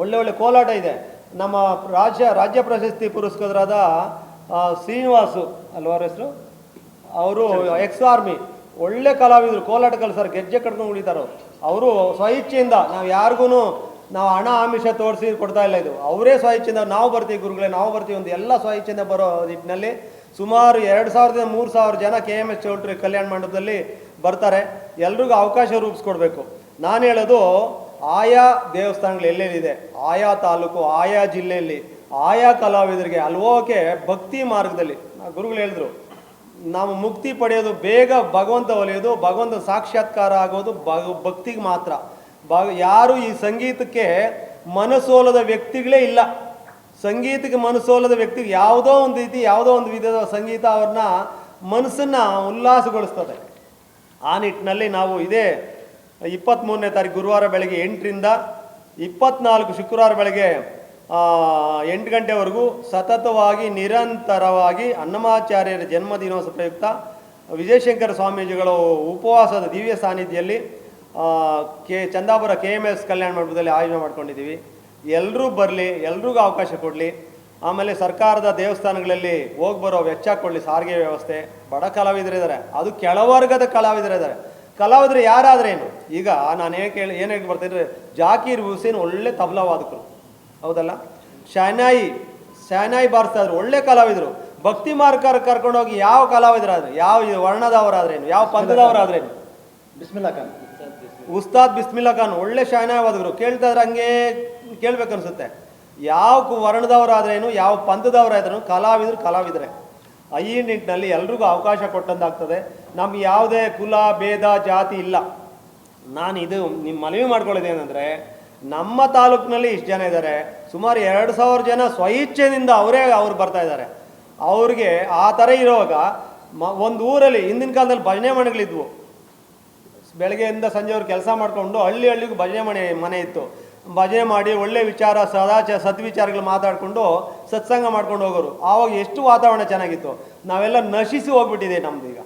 ಒಳ್ಳೆ ಒಳ್ಳೆ ಕೋಲಾಟ ಇದೆ. ನಮ್ಮ ರಾಜ್ಯ ರಾಜ್ಯ ಪ್ರಶಸ್ತಿ ಪುರಸ್ಕೃತರಾದ ಶ್ರೀನಿವಾಸು ಅಲ್ವಾ ಅವ್ರ ಹೆಸರು? ಅವರು ಎಕ್ಸ್ ಆರ್ಮಿ ಒಳ್ಳೆ ಕಲಾವಿದರು ಕೋಲಾಟಕಲ್ ಸರ್, ಗೆಜ್ಜೆ ಕಟ್ಕೊಂಡು ಉಳಿತಾರೋ. ಅವರು ಸ್ವಇಚ್ಛೆಯಿಂದ, ನಾವು ಯಾರಿಗೂ ನಾವು ಹಣ, ಆಮಿಷ ತೋರಿಸಿ ಕೊಡ್ತಾ ಇಲ್ಲ ಇದು. ಅವರೇ ಸ್ವಇಚ್ಛೆಯಿಂದ, ನಾವು ಬರ್ತೀವಿ ಗುರುಗಳೇ, ನಾವು ಬರ್ತೀವಿ ಒಂದು ಎಲ್ಲ ಸ್ವಇಚ್ಛೆಯಿಂದ ಬರೋ ನಿಟ್ಟಿನಲ್ಲಿ ಸುಮಾರು ಎರಡು ಸಾವಿರದಿಂದ ಮೂರು ಸಾವಿರ ಜನ ಕೆ ಎಂ ಎಸ್ ಚೌಲ್ಟ್ರಿ ಕಲ್ಯಾಣ ಮಂಟಪದಲ್ಲಿ ಬರ್ತಾರೆ. ಎಲ್ರಿಗೂ ಅವಕಾಶ ರೂಪಿಸ್ಕೊಡ್ಬೇಕು. ನಾನು ಹೇಳೋದು, ಆಯಾ ದೇವಸ್ಥಾನಗಳು ಎಲ್ಲೆಲ್ಲಿದೆ? ಆಯಾ ತಾಲೂಕು, ಆಯಾ ಜಿಲ್ಲೆಯಲ್ಲಿ. ಆಯಾ ಕಲಾವಿದರಿಗೆ ಅಲ್ವೋಕೆ ಭಕ್ತಿ ಮಾರ್ಗದಲ್ಲಿ ಗುರುಗಳು ಹೇಳಿದ್ರು, ನಾವು ಮುಕ್ತಿ ಪಡೆಯೋದು ಬೇಗ ಭಗವಂತ ಒಲಿಯೋದು, ಭಗವಂತ ಸಾಕ್ಷಾತ್ಕಾರ ಆಗೋದು ಭಕ್ತಿಗೆ ಮಾತ್ರ. ಯಾರು ಈ ಸಂಗೀತಕ್ಕೆ ಮನಸೋಲದ ವ್ಯಕ್ತಿಗಳೇ ಇಲ್ಲ. ಸಂಗೀತಕ್ಕೆ ಮನಸೋಲದ ವ್ಯಕ್ತಿಗೆ ಯಾವುದೋ ಒಂದು ರೀತಿ, ಯಾವುದೋ ಒಂದು ವಿಧದ ಸಂಗೀತ ಅವ್ರನ್ನ ಮನಸ್ಸನ್ನ ಉಲ್ಲಾಸಗೊಳಿಸ್ತದೆ. ಆ ನಿಟ್ಟಿನಲ್ಲಿ ನಾವು ಇದೇ ಇಪ್ಪತ್ತ್ಮೂರನೇ ತಾರೀಕು ಗುರುವಾರ ಬೆಳಗ್ಗೆ ಎಂಟರಿಂದ ಇಪ್ಪತ್ನಾಲ್ಕು ಶುಕ್ರವಾರ ಬೆಳಗ್ಗೆ ಎಂಟು ಗಂಟೆವರೆಗೂ ಸತತವಾಗಿ, ನಿರಂತರವಾಗಿ ಅನ್ನಮಾಚಾರ್ಯರ ಜನ್ಮದಿನೋತ್ಸವ ಪ್ರಯುಕ್ತ ವಿಜಯಶಂಕರ ಸ್ವಾಮೀಜಿಗಳ ಉಪವಾಸದ ದಿವ್ಯ ಸಾನ್ನಿಧ್ಯದಲ್ಲಿ K, Chandapura K M S ಕಲ್ಯಾಣ ಮಂಟಪದಲ್ಲಿ ಆಯೋಜನೆ ಮಾಡ್ಕೊಂಡಿದ್ದೀವಿ. ಎಲ್ಲರೂ ಬರಲಿ, ಎಲ್ರಿಗೂ ಅವಕಾಶ ಕೊಡಲಿ. ಆಮೇಲೆ ಸರ್ಕಾರದ ದೇವಸ್ಥಾನಗಳಲ್ಲಿ ಹೋಗಿ ಬರೋ ವೆಚ್ಚ ಕೊಡಲಿ, ಸಾರಿಗೆ ವ್ಯವಸ್ಥೆ. ಬಡ ಕಲಾವಿದರಿದ್ದಾರೆ ಅದು ಕೆಳವರ್ಗದ ಕಲಾವಿದರಿದ್ದಾರೆ ಕಲಾವಿದರು ಯಾರಾದ್ರೇನು? ಈಗ ನಾನು ಏನು ಕೇಳಿ, ಏನು ಹೇಳಿ ಬರ್ತೀನಿ ಜಾಕೀರ್ ಹುಸೇನ್ ಒಳ್ಳೆ ತಬಲಾ ವಾದಕರು ಹೌದಲ್ಲ? ಶಾನಾಯಿ ಶಾನಾಯಿ ಬಾರಿಸ್ತಾ ಇದ್ರು ಒಳ್ಳೆ ಕಲಾವಿದರು. ಭಕ್ತಿ ಮಾರ್ಕರ್ ಕರ್ಕೊಂಡೋಗಿ ಯಾವ ಕಲಾವಿದರಾದ್ರೆ ಯಾವ ವರ್ಣದವರಾದ್ರೇನು ಯಾವ ಪಂಥದವರಾದ್ರೇನು? ಬಿಸ್ಮಿಲ್ಲಾ ಖಾನ್ ಉಸ್ತಾದ್ ಬಿಸ್ಮಿಲ್ಲಾ ಖಾನ್ ಒಳ್ಳೆ ಶಾಯನಾಯ ವಾದಕರು ಕೇಳ್ತಾ ಇದ್ರೆ ಹಂಗೆ ಕೇಳ್ಬೇಕನ್ಸುತ್ತೆ. ಯಾವ ಕು- ವರ್ಣದವರಾದ್ರೇನು ಯಾವ ಪಂಥದವರಾದ್ರೂ ಕಲಾವಿದರು ಕಲಾವಿದರೆ. ಈ ನಿಟ್ಟಿನಲ್ಲಿ ಎಲ್ರಿಗೂ ಅವಕಾಶ ಕೊಟ್ಟಂತಾಗ್ತದೆ. ನಮ್ಗೆ ಯಾವುದೇ ಕುಲ ಭೇದ ಜಾತಿ ಇಲ್ಲ. ನಾನು ಇದು ನಿಮ್ಮ ಮನವಿ ಮಾಡ್ಕೊಳ್ಳೋದು ಏನಂದರೆ ನಮ್ಮ ತಾಲೂಕಿನಲ್ಲಿ ಇಷ್ಟು ಜನ ಇದ್ದಾರೆ. ಸುಮಾರು ಎರಡು ಸಾವಿರ ಜನ ಸ್ವಇಚ್ಛೆಯಿಂದ ಅವರೇ ಅವ್ರು ಬರ್ತಾ ಇದ್ದಾರೆ. ಅವ್ರಿಗೆ ಆ ಥರ ಇರುವಾಗ ಮ, ಒಂದು ಊರಲ್ಲಿ ಹಿಂದಿನ ಕಾಲದಲ್ಲಿ ಭಜನೆ ಮನೆಗಳಿದ್ವು. ಬೆಳಗ್ಗೆಯಿಂದ ಸಂಜೆವರೆಗೆ ಕೆಲಸ ಮಾಡಿಕೊಂಡು ಹಳ್ಳಿ ಹಳ್ಳಿಗೂ ಭಜನೆ ಮನೆ ಮನೆ ಇತ್ತು. ಭಜನೆ ಮಾಡಿ ಒಳ್ಳೆ ವಿಚಾರ, ಸದಾಚ, ಸದ್ವಿಚಾರಗಳು ಮಾತಾಡಿಕೊಂಡು ಸತ್ಸಂಗ ಮಾಡ್ಕೊಂಡು ಹೋಗೋರು. ಆವಾಗ ಎಷ್ಟು ವಾತಾವರಣ ಚೆನ್ನಾಗಿತ್ತು. ನಾವೆಲ್ಲ ನಶಿಸಿ ಹೋಗ್ಬಿಟ್ಟಿದೆ ನಮ್ದು ಈಗ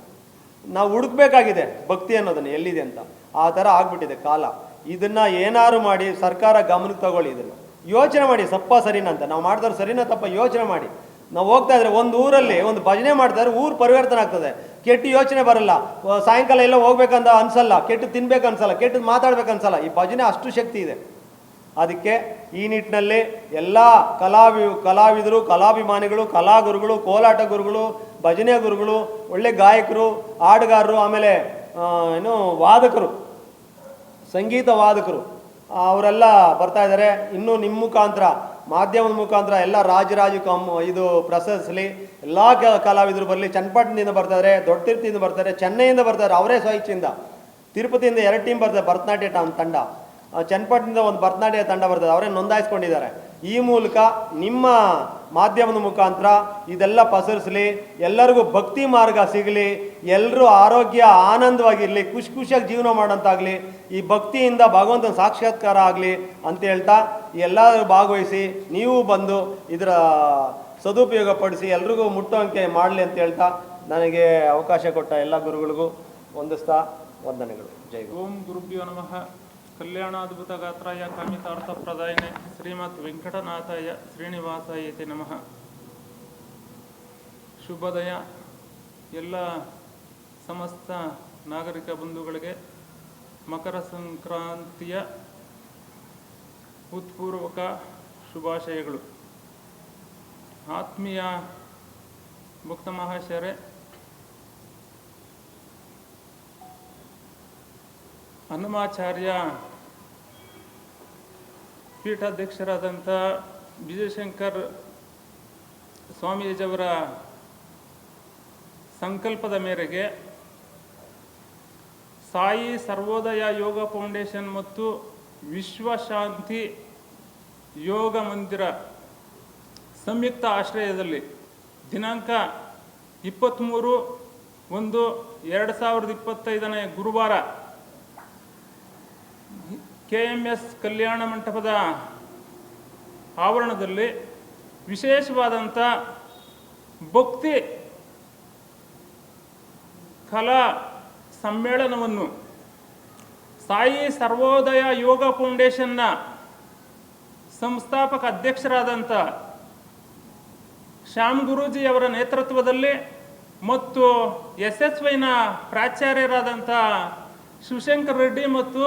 ನಾವು ಹುಡುಕ್ಬೇಕಾಗಿದೆ ಭಕ್ತಿ ಅನ್ನೋದನ್ನು ಎಲ್ಲಿದೆ ಅಂತ. ಆ ಥರ ಆಗ್ಬಿಟ್ಟಿದೆ ಕಾಲ. ಇದನ್ನ ಏನಾರು ಮಾಡಿ ಸರ್ಕಾರ ಗಮನಕ್ಕೆ ತಗೊಳ್ಳಿ ಇದನ್ನು. ಯೋಚನೆ ಮಾಡಿ, ಸಪ್ಪ ಸರಿನಾ ಅಂತ. ನಾವು ಮಾಡಿದವ್ರು ಸರಿನಾ ತಪ್ಪ ಯೋಚನೆ ಮಾಡಿ. ನಾವು ಹೋಗ್ತಾ ಇದ್ರೆ ಒಂದು ಊರಲ್ಲಿ ಒಂದು ಭಜನೆ ಮಾಡ್ತಾರೆ ಊರು ಪರಿವರ್ತನೆ ಆಗ್ತದೆ. ಕೆಟ್ಟು ಯೋಚನೆ ಬರಲ್ಲ. ಸಾಯಂಕಾಲ ಎಲ್ಲ ಹೋಗ್ಬೇಕಂತ ಅನ್ಸಲ್ಲ. ಕೆಟ್ಟು ತಿನ್ಬೇಕು ಅನ್ಸಲ್ಲ. ಕೆಟ್ಟು ಮಾತಾಡ್ಬೇಕು ಅನ್ಸಲ್ಲ. ಈ ಭಜನೆ ಅಷ್ಟು ಶಕ್ತಿ ಇದೆ. ಅದಕ್ಕೆ ಈ ನಿಟ್ಟಿನಲ್ಲಿ ಎಲ್ಲ ಕಲಾವಿ, ಕಲಾವಿದರು, ಕಲಾಭಿಮಾನಿಗಳು, ಕಲಾಗುರುಗಳು, ಕೋಲಾಟ ಗುರುಗಳು, ಭಜನೆ ಗುರುಗಳು, ಒಳ್ಳೆ ಗಾಯಕರು, ಹಾಡುಗಾರರು, ಆಮೇಲೆ ಏನು ವಾದಕರು ಸಂಗೀತ ವಾದಕರು ಅವರೆಲ್ಲ ಬರ್ತಾ ಇದ್ದಾರೆ. ಇನ್ನು ನಿಮ್ಮ ಮುಖಾಂತರ, ಮಾಧ್ಯಮದ ಮುಖಾಂತರ ಎಲ್ಲ ರಾಜರಾಜ ಕಮ್ ಇದು ಪ್ರಶಸ್ಲಿ ಎಲ್ಲ ಕಲಾವಿದರು ಬರಲಿ, ಚನ್ನಪಟ್ಟಣದಿಂದ ಬರ್ತಾರೆ ದೊಡ್ಡ ಬರ್ತಾರೆ ಚೆನ್ನೈಯಿಂದ ಬರ್ತಾರೆ ಅವರೇ ಸ್ವಚ್ಛಿಂದ ತಿರುಪತಿಯಿಂದ ಎರಡು ಟೀಮ್ ಬರ್ತಾರೆ ಭರತನಾಟ್ಯ ತಂಡ. ಆ, ಚನ್ನಪಟ್ಟಣದಿಂದ ಒಂದು ಭರತನಾಟ್ಯ ತಂಡ ಬರ್ತದೆ ಅವರೇ ನೋಂದಾಯಿಸ್ಕೊಂಡಿದ್ದಾರೆ. ಈ ಮೂಲಕ ನಿಮ್ಮ ಮಾಧ್ಯಮದ ಮುಖಾಂತರ ಇದೆಲ್ಲ ಪಸರಿಸಲಿ ಎಲ್ಲರಿಗೂ ಭಕ್ತಿ ಮಾರ್ಗ ಸಿಗಲಿ ಎಲ್ಲರೂ ಆರೋಗ್ಯ ಆನಂದವಾಗಿರಲಿ ಖುಷಿ ಖುಷಿಯಾಗಿ ಜೀವನ ಮಾಡೋಂತಾಗಲಿ ಈ ಭಕ್ತಿಯಿಂದ ಭಗವಂತನ ಸಾಕ್ಷಾತ್ಕಾರ ಆಗಲಿ ಅಂತ ಹೇಳ್ತಾ ಎಲ್ಲರೂ ಭಾಗವಹಿಸಿ ನೀವು ಬಂದು ಇದರ ಸದುಪಯೋಗ ಪಡಿಸಿ ಎಲ್ರಿಗೂ ಮುಟ್ಟುವಂಕೆ ಮಾಡಲಿ ಅಂತ ಹೇಳ್ತಾ ನನಗೆ ಅವಕಾಶ ಕೊಟ್ಟ ಎಲ್ಲ ಗುರುಗಳಿಗೂ ವಂದಿಸ್ತಾ ವಂದನೆಗಳು. ಜೈ. ಓಂ ಗುರುಭ್ಯೋ ನಮಃ. ಕಲ್ಯಾಣಾದ್ಭುತ ಗಾತ್ರಾಯ ಕಾಮಿತಾರ್ಥಪ್ರದಾಯನೆ ಶ್ರೀಮತ್ ವೆಂಕಟನಾಥಾಯ ಶ್ರೀನಿವಾಸ ಇತಿ ನಮಃ. ಶುಭದಯ. ಎಲ್ಲ ಸಮಸ್ತ ನಾಗರಿಕ ಬಂಧುಗಳಿಗೆ ಮಕರ ಸಂಕ್ರಾಂತಿಯ ಉತ್ಪೂರ್ವಕ ಶುಭಾಶಯಗಳು. ಆತ್ಮೀಯ ಭಕ್ತ ಮಹಾಶಯರೇ ಹನುಮಾಚಾರ್ಯ ಪೀಠಾಧ್ಯಕ್ಷರಾದಂಥ ವಿಜಯಶಂಕರ್ ಸ್ವಾಮೀಜಿಯವರ ಸಂಕಲ್ಪದ ಮೇರೆಗೆ ಸಾಯಿ ಸರ್ವೋದಯ ಯೋಗ ಫೌಂಡೇಶನ್ ಮತ್ತು ವಿಶ್ವಶಾಂತಿ ಯೋಗ ಮಂದಿರ ಸಂಯುಕ್ತ ಆಶ್ರಯದಲ್ಲಿ ದಿನಾಂಕ ಇಪ್ಪತ್ತ್ಮೂರು ಒಂದು ಎರಡು ಸಾವಿರದ ಇಪ್ಪತ್ತೈದನೇ ಗುರುವಾರ ಕೆ ಎಂ ಎಸ್ ಕಲ್ಯಾಣ ಮಂಟಪದ ಆವರಣದಲ್ಲಿ ವಿಶೇಷವಾದಂಥ ಭಕ್ತಿ ಕಲಾ ಸಮ್ಮೇಳನವನ್ನು ಸಾಯಿ ಸರ್ವೋದಯ ಯೋಗ ಫೌಂಡೇಶನ್ನ ಸಂಸ್ಥಾಪಕ ಅಧ್ಯಕ್ಷರಾದಂಥ ಶ್ಯಾಮ್ ಗುರೂಜಿಯವರ ನೇತೃತ್ವದಲ್ಲಿ ಮತ್ತು ಎಸ್ ಎಸ್ ವೈನ ಪ್ರಾಚಾರ್ಯರಾದಂಥ ಶಿವಶಂಕರ್ ರೆಡ್ಡಿ ಮತ್ತು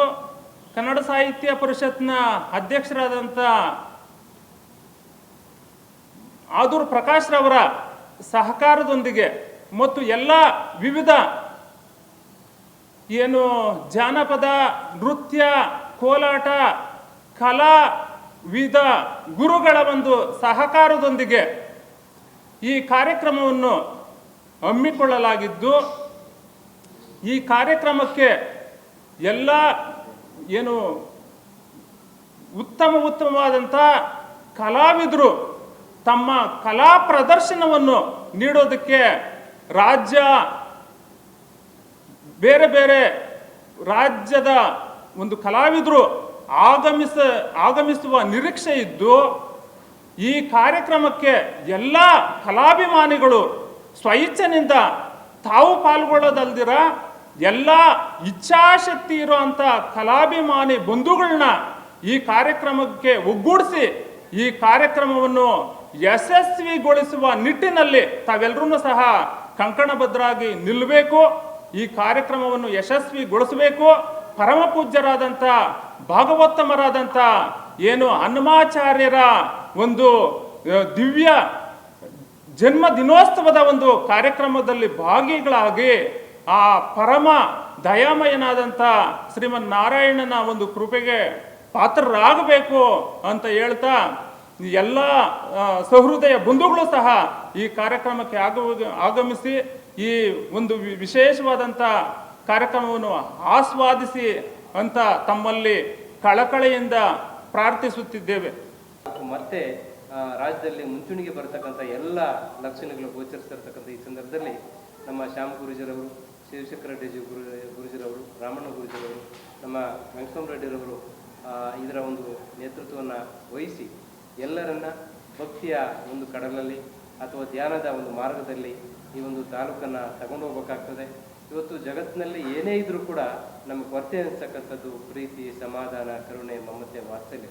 ಕನ್ನಡ ಸಾಹಿತ್ಯ ಪರಿಷತ್ನ ಅಧ್ಯಕ್ಷರಾದಂಥ ಆದೂರ್ ಪ್ರಕಾಶ್ ರವರ ಸಹಕಾರದೊಂದಿಗೆ ಮತ್ತು ಎಲ್ಲ ವಿವಿಧ ಏನು ಜಾನಪದ, ನೃತ್ಯ, ಕೋಲಾಟ, ಕಲಾ ವಿಧ ಗುರುಗಳ ಒಂದು ಸಹಕಾರದೊಂದಿಗೆ ಈ ಕಾರ್ಯಕ್ರಮವನ್ನು ಹಮ್ಮಿಕೊಳ್ಳಲಾಗಿದ್ದು, ಈ ಕಾರ್ಯಕ್ರಮಕ್ಕೆ ಎಲ್ಲ ಏನು ಉತ್ತಮ ಉತ್ತಮವಾದಂಥ ಕಲಾವಿದರು ತಮ್ಮ ಕಲಾ ಪ್ರದರ್ಶನವನ್ನು ನೀಡೋದಕ್ಕೆ ರಾಜ್ಯ ಬೇರೆ ಬೇರೆ ರಾಜ್ಯದ ಒಂದು ಕಲಾವಿದರು ಆಗಮಿಸ ಆಗಮಿಸುವ ನಿರೀಕ್ಷೆ ಇದ್ದು ಈ ಕಾರ್ಯಕ್ರಮಕ್ಕೆ ಎಲ್ಲ ಕಲಾಭಿಮಾನಿಗಳು ಸ್ವಇಚ್ಛೆನಿಂದ ತಾವು ಪಾಲ್ಗೊಳ್ಳೋದಲ್ದಿರ ಎಲ್ಲ ಇಚ್ಛಾಶಕ್ತಿ ಇರುವಂಥ ಕಲಾಭಿಮಾನಿ ಬಂಧುಗಳನ್ನ ಈ ಕಾರ್ಯಕ್ರಮಕ್ಕೆ ಒಗ್ಗೂಡಿಸಿ ಈ ಕಾರ್ಯಕ್ರಮವನ್ನು ಯಶಸ್ವಿಗೊಳಿಸುವ ನಿಟ್ಟಿನಲ್ಲಿ ತಾವೆಲ್ಲರೂ ಸಹ ಕಂಕಣಭದ್ರಾಗಿ ನಿಲ್ಲಬೇಕು ಈ ಕಾರ್ಯಕ್ರಮವನ್ನು ಯಶಸ್ವಿಗೊಳಿಸಬೇಕು. ಪರಮ ಪೂಜ್ಯರಾದಂಥ ಭಾಗವತ್ತಮರಾದಂಥ ಏನು ಹನುಮಾಚಾರ್ಯರ ಒಂದು ದಿವ್ಯ ಜನ್ಮ ದಿನೋತ್ಸವದ ಒಂದು ಕಾರ್ಯಕ್ರಮದಲ್ಲಿ ಭಾಗಿಗಳಾಗಿ ಆ ಪರಮ ದಯಾಮಯನಾದಂಥ ಶ್ರೀಮನ್ ನಾರಾಯಣನ ಒಂದು ಕೃಪೆಗೆ ಪಾತ್ರರಾಗಬೇಕು ಅಂತ ಹೇಳ್ತಾ ಎಲ್ಲ ಸಹೃದಯ ಬಂಧುಗಳು ಸಹ ಈ ಕಾರ್ಯಕ್ರಮಕ್ಕೆ ಆಗಮ ಆಗಮಿಸಿ ಈ ಒಂದು ವಿಶೇಷವಾದಂಥ ಕಾರ್ಯಕ್ರಮವನ್ನು ಆಸ್ವಾದಿಸಿ ಅಂತ ತಮ್ಮಲ್ಲಿ ಕಳಕಳೆಯಿಂದ ಪ್ರಾರ್ಥಿಸುತ್ತಿದ್ದೇವೆ. ಮತ್ತೆ ರಾಜ್ಯದಲ್ಲಿ ಮುಂಚೂಣಿಗೆ ಬರತಕ್ಕಂಥ ಎಲ್ಲ ಲಕ್ಷಣಗಳು ಗೋಚರಿಸ್ತಿರ್ತಕ್ಕಂಥ ಈ ಸಂದರ್ಭದಲ್ಲಿ ನಮ್ಮ ಶ್ಯಾಮ್ ಗುರುಜರವರು ಶಿವಶಂಕರ ರೆಡ್ಡಿ ಗುರು, ಗುರುಜಿರವರು, ರಾಮಣ್ಣ ಗುರುಜಿರವರು, ನಮ್ಮ ವೆಂಕಟರಾಮ ರೆಡ್ಡಿರವರು ಇದರ ಒಂದು ನೇತೃತ್ವವನ್ನು ವಹಿಸಿ ಎಲ್ಲರನ್ನ ಭಕ್ತಿಯ ಒಂದು ಕಡಲಲ್ಲಿ ಅಥವಾ ಧ್ಯಾನದ ಒಂದು ಮಾರ್ಗದಲ್ಲಿ ಈ ಒಂದು ತಾಲೂಕನ್ನು ತಗೊಂಡು ಹೋಗ್ಬೇಕಾಗ್ತದೆ. ಇವತ್ತು ಜಗತ್ತಿನಲ್ಲಿ ಏನೇ ಇದ್ರೂ ಕೂಡ ನಮಗೆ ಕೊರತೆ ಅನಿಸ್ತಕ್ಕಂಥದ್ದು ಪ್ರೀತಿ, ಸಮಾಧಾನ, ಕರುಣೆ, ಮಮತೆ, ವಾತ್ಸಲ್ಯ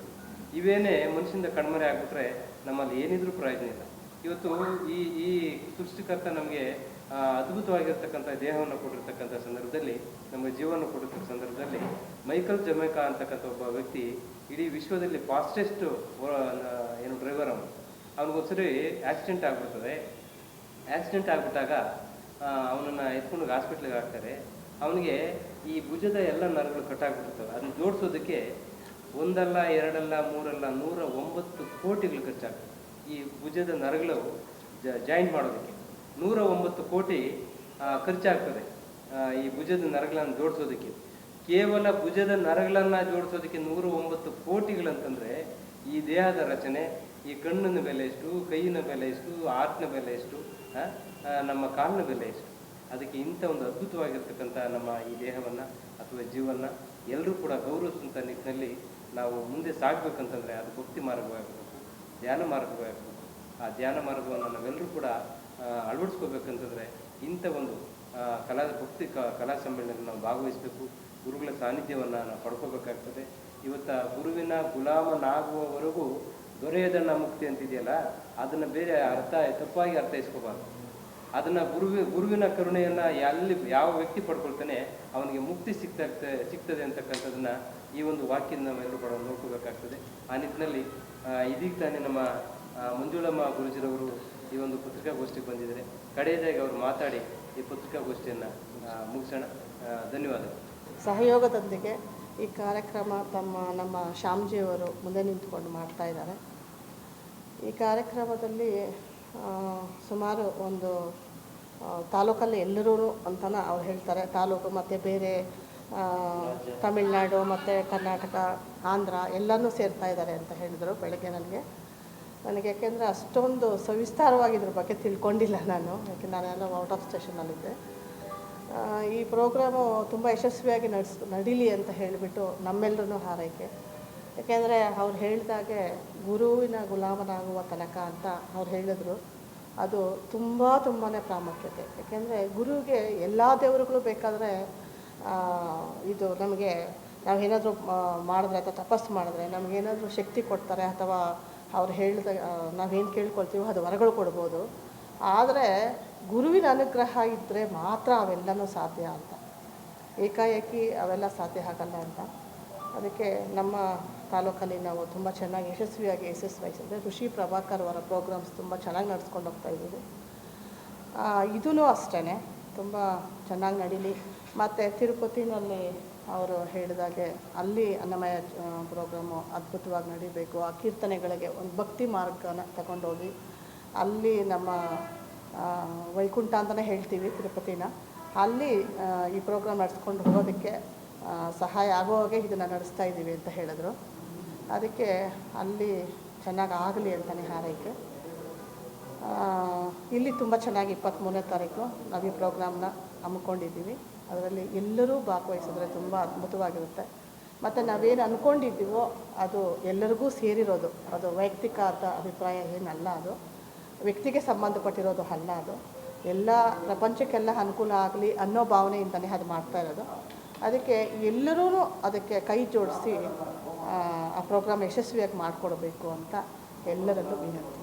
ಇವೇನೇ ಮನುಷ್ಯನಿಂದ ಕಣ್ಮರೆ ಆಗ್ಬಿಟ್ರೆ ನಮ್ಮಲ್ಲಿ ಏನಿದ್ರೂ ಪ್ರಯೋಜನ ಇಲ್ಲ. ಇವತ್ತು ಈ ಈ ಸೃಷ್ಟಿಕರ್ತ ನಮಗೆ ಅದ್ಭುತವಾಗಿರ್ತಕ್ಕಂಥ ದೇಹವನ್ನು ಕೊಟ್ಟಿರ್ತಕ್ಕಂಥ ಸಂದರ್ಭದಲ್ಲಿ, ನಮ್ಮ ಜೀವನ ಕೊಟ್ಟಿರ್ತಕ್ಕ ಸಂದರ್ಭದಲ್ಲಿ ಮೈಕಲ್ ಜಮೈಕಾ ಅಂತಕ್ಕಂಥ ಒಬ್ಬ ವ್ಯಕ್ತಿ ಇಡೀ ವಿಶ್ವದಲ್ಲಿ ಫಾಸ್ಟೆಸ್ಟ್ ಏನು ಡ್ರೈವರ್ ಅವನು. ಅವನಿಗೊಂದ್ಸರಿ ಆಕ್ಸಿಡೆಂಟ್ ಆಗ್ಬಿಡ್ತದೆ. ಆಕ್ಸಿಡೆಂಟ್ ಆಗಿಬಿಟ್ಟಾಗ ಅವನನ್ನು ಎತ್ಕೊಂಡು ಹಾಸ್ಪಿಟ್ಲಿಗೆ ಹಾಕ್ತಾರೆ. ಅವನಿಗೆ ಈ ಭುಜದ ಎಲ್ಲ ನರಗಳು ಕಟ್ಟಾಗ್ಬಿಟ್ಟಿರ್ತವೆ ಅದನ್ನ ಜೋಡಿಸೋದಕ್ಕೆ ಒಂದಲ್ಲ, ಎರಡಲ್ಲ, ಮೂರಲ್ಲ, ನೂರ ಒಂಬತ್ತು ಕೋಟಿಗಳು ಖರ್ಚಾಗ್ತದೆ ಈ ಭುಜದ ನರಗಳು ಜಾಯಿಂಟ್ ಮಾಡೋದಕ್ಕೆ. ನೂರ ಒಂಬತ್ತು ಕೋಟಿ ಖರ್ಚಾಗ್ತದೆ ಈ ಭುಜದ ನರಗಳನ್ನು ಜೋಡಿಸೋದಕ್ಕೆ. ಕೇವಲ ಭುಜದ ನರಗಳನ್ನು ಜೋಡಿಸೋದಕ್ಕೆ ನೂರ ಒಂಬತ್ತು ಕೋಟಿಗಳಂತಂದರೆ ಈ ದೇಹದ ರಚನೆ, ಈ ಕಣ್ಣಿನ ಬೆಲೆ ಎಷ್ಟು, ಕೈಯಿನ ಬೆಲೆ ಎಷ್ಟು ಆರ್ಟ್ನ ಬೆಲೆ ಎಷ್ಟು ನಮ್ಮ ಕಾಲಿನ ಬೆಲೆ ಎಷ್ಟು? ಅದಕ್ಕೆ ಇಂಥ ಒಂದು ಅದ್ಭುತವಾಗಿರ್ತಕ್ಕಂಥ ನಮ್ಮ ಈ ದೇಹವನ್ನು ಅಥವಾ ಜೀವನ ಎಲ್ಲರೂ ಕೂಡ ಗೌರವಿಸುವಂಥ ನಿಟ್ಟಿನಲ್ಲಿ ನಾವು ಮುಂದೆ ಸಾಗಬೇಕಂತಂದರೆ ಅದು ಭಕ್ತಿ ಮಾರ್ಗವಾಗಬೇಕು ಧ್ಯಾನ ಮಾರ್ಗವಾಗಬೇಕು ಆ ಧ್ಯಾನ ಮಾರ್ಗವನ್ನು ನಾವೆಲ್ಲರೂ ಕೂಡ ಅಳವಡಿಸ್ಕೋಬೇಕಂತಂದರೆ ಇಂಥ ಒಂದು ಕಲಾ, ಭಕ್ತಿ ಕಲಾ ಸಮ್ಮೇಳನದಲ್ಲಿ ನಾವು ಭಾಗವಹಿಸಬೇಕು. ಗುರುಗಳ ಸಾನ್ನಿಧ್ಯವನ್ನು ನಾವು ಪಡ್ಕೋಬೇಕಾಗ್ತದೆ. ಇವತ್ತು ಗುರುವಿನ ಗುಲಾಮನಾಗುವವರೆಗೂ ದೊರೆಯದಣ್ಣ ಮುಕ್ತಿ ಅಂತಿದೆಯಲ್ಲ, ಅದನ್ನು ಬೇರೆ ಅರ್ಥ, ತಪ್ಪಾಗಿ ಅರ್ಥೈಸ್ಕೋಬಾರ್ದು ಅದನ್ನು ಗುರುವಿ, ಗುರುವಿನ ಕರುಣೆಯನ್ನು ಎಲ್ಲಿ, ಯಾವ ವ್ಯಕ್ತಿ ಪಡ್ಕೊಳ್ತಾನೆ, ಅವನಿಗೆ ಮುಕ್ತಿ ಸಿಗ್ತಾ ಸಿಗ್ತದೆ ಅಂತಕ್ಕಂಥದ್ದನ್ನು ಈ ಒಂದು ವಾಕ್ಯದ ನಾವೆಲ್ಲರೂ ಕೂಡ ನೋಡ್ಕೋಬೇಕಾಗ್ತದೆ. ಆ ನಿಟ್ಟಿನಲ್ಲಿ ಇದೀಗ ತಾನೇ ನಮ್ಮ ಮಂಜುಳಮ್ಮ ಗುರುಜಿರವರು ಈ ಒಂದು ಪತ್ರಿಕಾಗೋಷ್ಠಿಗೆ ಬಂದಿದ್ದಾರೆ. ಕಡೆಯದಾಗಿ ಅವರು ಮಾತಾಡಿ ಈ ಪತ್ರಿಕಾಗೋಷ್ಠಿಯನ್ನು ಮುಗಿಸೋಣ. ಧನ್ಯವಾದ ಧನ್ಯವಾದಗಳು. ಸಹಯೋಗದೊಂದಿಗೆ ಈ ಕಾರ್ಯಕ್ರಮ ತಮ್ಮ, ನಮ್ಮ ಶ್ಯಾಮ್ಜಿಯವರು ಮುಂದೆ ನಿಂತ್ಕೊಂಡು ಮಾಡ್ತಾ ಇದ್ದಾರೆ. ಈ ಕಾರ್ಯಕ್ರಮದಲ್ಲಿ ಸುಮಾರು ಒಂದು ತಾಲೂಕಲ್ಲಿ ಎಲ್ಲರೂ ಅಂತಲೇ ಅವ್ರು ಹೇಳ್ತಾರೆ. ತಾಲೂಕು ಮತ್ತು ಬೇರೆ ತಮಿಳ್ನಾಡು ಮತ್ತು ಕರ್ನಾಟಕ, ಆಂಧ್ರ ಎಲ್ಲನೂ ಸೇರ್ತಾ ಇದ್ದಾರೆ ಅಂತ ಹೇಳಿದರು ಬೆಳಗ್ಗೆ ನನಗೆ. ನನಗೆ ಯಾಕೆಂದರೆ ಅಷ್ಟೊಂದು ಸವಿಸ್ತಾರವಾಗಿ ಇದ್ರ ಬಗ್ಗೆ ತಿಳ್ಕೊಂಡಿಲ್ಲ ನಾನು ಯಾಕೆ ನಾನೆಲ್ಲ ಔಟ್ ಆಫ್ ಸ್ಟೇಷನಲ್ಲಿದ್ದೆ ಈ ಪ್ರೋಗ್ರಾಮು ತುಂಬ ಯಶಸ್ವಿಯಾಗಿ ನಡೆಸ್, ನಡೀಲಿ ಅಂತ ಹೇಳಿಬಿಟ್ಟು ನಮ್ಮೆಲ್ಲರೂ ಹಾರೈಕೆ. ಯಾಕೆಂದರೆ ಅವ್ರು ಹೇಳಿದಾಗೆ ಗುರುವಿನ ಗುಲಾಮನಾಗುವ ತನಕ ಅಂತ ಅವ್ರು ಹೇಳಿದ್ರು. ಅದು ತುಂಬ ತುಂಬಾ ಪ್ರಾಮುಖ್ಯತೆ. ಯಾಕೆಂದರೆ ಗುರುವಿಗೆ ಎಲ್ಲ ದೇವರುಗಳು ಬೇಕಾದರೆ ಇದು ನಮಗೆ ನಾವು ಏನಾದರೂ ಮಾಡಿದ್ರೆ ಅಥವಾ ತಪಸ್ಸು ಮಾಡಿದ್ರೆ ನಮಗೇನಾದರೂ ಶಕ್ತಿ ಕೊಡ್ತಾರೆ ಅಥವಾ ಅವ್ರು ಹೇಳಿದ ನಾವೇನು ಕೇಳ್ಕೊಳ್ತೀವೋ ಅದು ವರಗಳು ಕೊಡ್ಬೋದು. ಆದರೆ ಗುರುವಿನ ಅನುಗ್ರಹ ಇದ್ದರೆ ಮಾತ್ರ ಅವೆಲ್ಲನೂ ಸಾಧ್ಯ ಅಂತ. ಏಕಾಏಕಿ ಅವೆಲ್ಲ ಸಾಧ್ಯ ಆಗಲ್ಲ ಅಂತ. ಅದಕ್ಕೆ ನಮ್ಮ ತಾಲೂಕಲ್ಲಿ ನಾವು ತುಂಬ ಚೆನ್ನಾಗಿ ಯಶಸ್ವಿಯಾಗಿ ಯಶಸ್ವಿ ವಹಿಸಿದ್ರೆ ಋಷಿ ಪ್ರಭಾಕರ್ ಅವರ ಪ್ರೋಗ್ರಾಮ್ಸ್ ತುಂಬ ಚೆನ್ನಾಗಿ ನಡೆಸ್ಕೊಂಡು ಹೋಗ್ತಾ ಇದ್ದೀವಿ. ಇದೂ ಅಷ್ಟೇ ತುಂಬ ಚೆನ್ನಾಗಿ ನಡೀಲಿ. ಮತ್ತು ತಿರುಪತಿನಲ್ಲಿ ಅವರು ಹೇಳಿದಾಗೆ ಅಲ್ಲಿ ಅನ್ನಮಯ ಪ್ರೋಗ್ರಾಮು ಅದ್ಭುತವಾಗಿ ನಡಿಬೇಕು. ಆ ಕೀರ್ತನೆಗಳಿಗೆ ಒಂದು ಭಕ್ತಿ ಮಾರ್ಗನ ತಗೊಂಡೋಗಿ ಅಲ್ಲಿ ನಮ್ಮ ವೈಕುಂಠ ಅಂತಲೇ ಹೇಳ್ತೀವಿ ತಿರುಪತಿನ. ಅಲ್ಲಿ ಈ ಪ್ರೋಗ್ರಾಮ್ ನಡೆಸ್ಕೊಂಡು ಹೋಗೋದಕ್ಕೆ ಸಹಾಯ ಆಗೋ ಹಾಗೆ ಇದನ್ನು ನಡೆಸ್ತಾ ಇದ್ದೀವಿ ಅಂತ ಹೇಳಿದ್ರು. ಅದಕ್ಕೆ ಅಲ್ಲಿ ಚೆನ್ನಾಗಿ ಆಗಲಿ ಅಂತಲೇ ಹಾರೈಕೆ. ಇಲ್ಲಿ ತುಂಬ ಚೆನ್ನಾಗಿ ಇಪ್ಪತ್ತ್ಮೂರನೇ ತಾರೀಕು ನಾವು ಈ ಪ್ರೋಗ್ರಾಮ್ನ ಹಮ್ಮಿಕೊಂಡಿದ್ದೀವಿ. ಅದರಲ್ಲಿ ಎಲ್ಲರೂ ಭಾಗವಹಿಸಿದ್ರೆ ತುಂಬ ಅದ್ಭುತವಾಗಿರುತ್ತೆ. ಮತ್ತು ನಾವೇನು ಅಂದ್ಕೊಂಡಿದ್ದೀವೋ ಅದು ಎಲ್ಲರಿಗೂ ಸೇರಿರೋದು. ಅದು ವೈಯಕ್ತಿಕ ಅಂತ ಅಭಿಪ್ರಾಯ ಏನಲ್ಲ ಅದು. ವ್ಯಕ್ತಿಗೆ ಸಂಬಂಧಪಟ್ಟಿರೋದು ಅಲ್ಲ ಅದು. ಎಲ್ಲ ಪ್ರಪಂಚಕ್ಕೆಲ್ಲ ಅನುಕೂಲ ಆಗಲಿ ಅನ್ನೋ ಭಾವನೆಯಿಂದಲೇ ಅದು ಮಾಡ್ತಾ ಇರೋದು. ಅದಕ್ಕೆ ಎಲ್ಲರೂ ಅದಕ್ಕೆ ಕೈ ಜೋಡಿಸಿ ಆ ಪ್ರೋಗ್ರಾಮ್ ಯಶಸ್ವಿಯಾಗಿ ಮಾಡಿಕೊಡಬೇಕು ಅಂತ ಎಲ್ಲರಲ್ಲೂ ವಿನಂತಿ.